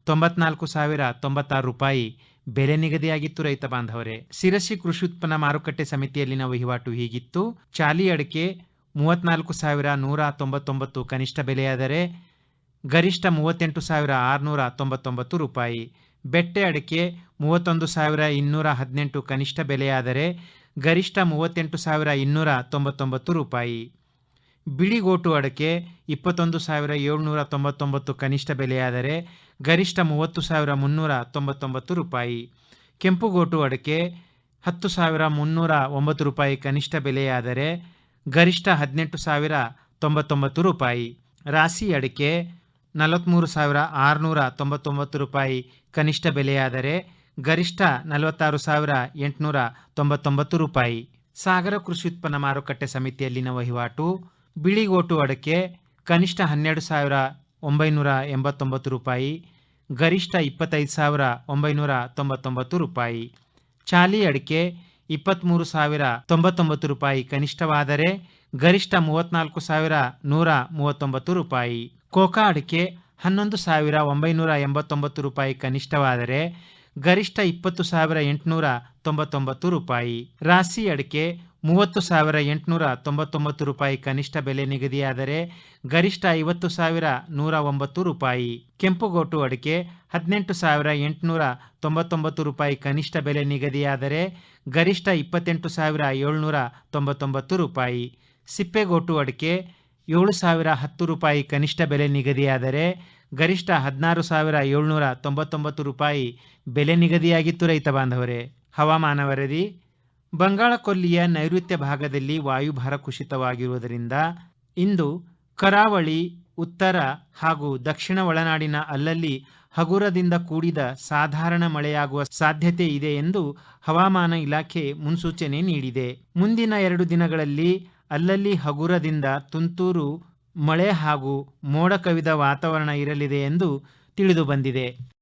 ತೊಂಬತ್ನಾಲ್ಕು ಸಾವಿರ ತೊಂಬತ್ತಾರು ರೂಪಾಯಿ ಬೆಲೆ ನಿಗದಿಯಾಗಿತ್ತು, ರೈತ ಬಾಂಧವರೇ. ಸಿರಸಿ ಕೃಷಿ ಉತ್ಪನ್ನ ಮಾರುಕಟ್ಟೆ ಸಮಿತಿಯಲ್ಲಿನ ವಹಿವಾಟು ಹೀಗಿತ್ತು. ಚಾಲಿ ಅಡಿಕೆ ಮೂವತ್ನಾಲ್ಕು ಸಾವಿರ ನೂರ ತೊಂಬತ್ತೊಂಬತ್ತು ಕನಿಷ್ಠ ಬೆಲೆಯಾದರೆ ಗರಿಷ್ಠ ಮೂವತ್ತೆಂಟು ಸಾವಿರ ಆರುನೂರ ತೊಂಬತ್ತೊಂಬತ್ತು ರೂಪಾಯಿ. ಬೆಟ್ಟೆ ಅಡಿಕೆ ಮೂವತ್ತೊಂದು ಸಾವಿರ ಇನ್ನೂರ ಹದಿನೆಂಟು ಕನಿಷ್ಠ ಬೆಲೆಯಾದರೆ ಗರಿಷ್ಠ ಮೂವತ್ತೆಂಟು ಸಾವಿರ ಇನ್ನೂರ ತೊಂಬತ್ತೊಂಬತ್ತು ರೂಪಾಯಿ. ಬಿಳಿಗೋಟು ಅಡಕೆ ಇಪ್ಪತ್ತೊಂದು ಸಾವಿರ ಏಳ್ನೂರ ತೊಂಬತ್ತೊಂಬತ್ತು ಕನಿಷ್ಠ ಬೆಲೆಯಾದರೆ ಗರಿಷ್ಠ ಮೂವತ್ತು ಸಾವಿರ ಮುನ್ನೂರ ತೊಂಬತ್ತೊಂಬತ್ತು ರೂಪಾಯಿ. ಕೆಂಪುಗೋಟು ಅಡಕೆ ಹತ್ತು ಸಾವಿರ ಮುನ್ನೂರ ಒಂಬತ್ತು ರೂಪಾಯಿ ಕನಿಷ್ಠ ಬೆಲೆಯಾದರೆ ಗರಿಷ್ಠ ಹದಿನೆಂಟು ಸಾವಿರ ತೊಂಬತ್ತೊಂಬತ್ತು ರೂಪಾಯಿ. ರಾಶಿ ಅಡಿಕೆ ನಲವತ್ತ್ಮೂರು ಸಾವಿರ ಆರುನೂರ ತೊಂಬತ್ತೊಂಬತ್ತು ರೂಪಾಯಿ ಕನಿಷ್ಠ ಬೆಲೆಯಾದರೆ ಗರಿಷ್ಠ ನಲವತ್ತಾರು ಸಾವಿರ ಎಂಟುನೂರ ತೊಂಬತ್ತೊಂಬತ್ತು ರೂಪಾಯಿ. ಸಾಗರ ಕೃಷಿ ಉತ್ಪನ್ನ ಮಾರುಕಟ್ಟೆ ಸಮಿತಿಯಲ್ಲಿನ ವಹಿವಾಟು ಬಿಳಿಗೋಟು ಅಡಕೆ, ಕನಿಷ್ಠ ಹನ್ನೆರಡು ಸಾವಿರ ಒಂಬೈನೂರ ಎಂಬತ್ತೊಂಬತ್ತು ರೂಪಾಯಿ, ಗರಿಷ್ಠ ಇಪ್ಪತ್ತೈದು ಸಾವಿರ ಒಂಬೈನೂರ ತೊಂಬತ್ತೊಂಬತ್ತು ರೂಪಾಯಿ. ಚಾಲಿ ಅಡಿಕೆ ಇಪ್ಪತ್ತ್ಮೂರು ಸಾವಿರ ತೊಂಬತ್ತೊಂಬತ್ತು ರೂಪಾಯಿ ಕನಿಷ್ಠವಾದರೆ, ಗರಿಷ್ಠ ಮೂವತ್ತ್ನಾಲ್ಕು ಸಾವಿರ ನೂರ ಮೂವತ್ತೊಂಬತ್ತು ರೂಪಾಯಿ. ಕೋಕಾ ಅಡಿಕೆ, ಹನ್ನೊಂದು ಸಾವಿರ ಒಂಬೈನೂರ ಎಂಬತ್ತೊಂಬತ್ತು ರೂಪಾಯಿ ಕನಿಷ್ಠವಾದರೆ, ಗರಿಷ್ಠ ಇಪ್ಪತ್ತು ಸಾವಿರ ಎಂಟುನೂರ ತೊಂಬತ್ತೊಂಬತ್ತು ರೂಪಾಯಿ. ರಾಸಿ ಅಡಿಕೆ ಮೂವತ್ತು ಸಾವಿರ ಎಂಟುನೂರ ತೊಂಬತ್ತೊಂಬತ್ತು ರೂಪಾಯಿ ಕನಿಷ್ಠ ಬೆಲೆ ನಿಗದಿಯಾದರೆ ಗರಿಷ್ಠ ಐವತ್ತು ಸಾವಿರ ನೂರ ಒಂಬತ್ತು ರೂಪಾಯಿ. ಕೆಂಪುಗೋಟು ಅಡಿಕೆ ಹದಿನೆಂಟು ಸಾವಿರ ಎಂಟುನೂರ ತೊಂಬತ್ತೊಂಬತ್ತು ರೂಪಾಯಿ ಕನಿಷ್ಠ ಬೆಲೆ ನಿಗದಿಯಾದರೆ ಗರಿಷ್ಠ ಇಪ್ಪತ್ತೆಂಟು ಸಾವಿರ ಏಳ್ನೂರ ತೊಂಬತ್ತೊಂಬತ್ತು ರೂಪಾಯಿ. ಸಿಪ್ಪೆಗೋಟು ಅಡಿಕೆ ಏಳು ಸಾವಿರ ಹತ್ತು ರೂಪಾಯಿ ಕನಿಷ್ಠ ಬೆಲೆ ನಿಗದಿಯಾದರೆ ಗರಿಷ್ಠ ಹದಿನಾರು ಸಾವಿರ ಏಳ್ನೂರ ತೊಂಬತ್ತೊಂಬತ್ತು ರೂಪಾಯಿ ಬೆಲೆ ನಿಗದಿಯಾಗಿತ್ತು ರೈತ ಬಾಂಧವರೇ. ಹವಾಮಾನ ವರದಿ ಬಂಗಾಳ ಕೊಲ್ಲಿಯ ನೈಋತ್ಯ ಭಾಗದಲ್ಲಿ ವಾಯುಭಾರ ಕುಸಿತವಾಗಿರುವುದರಿಂದ ಇಂದು ಕರಾವಳಿ, ಉತ್ತರ ಹಾಗೂ ದಕ್ಷಿಣ ಒಳನಾಡಿನ ಅಲ್ಲಲ್ಲಿ ಹಗುರದಿಂದ ಕೂಡಿದ ಸಾಧಾರಣ ಮಳೆಯಾಗುವ ಸಾಧ್ಯತೆ ಇದೆ ಎಂದು ಹವಾಮಾನ ಇಲಾಖೆ ಮುನ್ಸೂಚನೆ ನೀಡಿದೆ. ಮುಂದಿನ ಎರಡು ದಿನಗಳಲ್ಲಿ ಅಲ್ಲಲ್ಲಿ ಹಗುರದಿಂದ ತುಂತುರು ಮಳೆ ಹಾಗೂ ಮೋಡ ಕವಿದ ವಾತಾವರಣ ಇರಲಿದೆ ಎಂದು ತಿಳಿದು ಬಂದಿದೆ.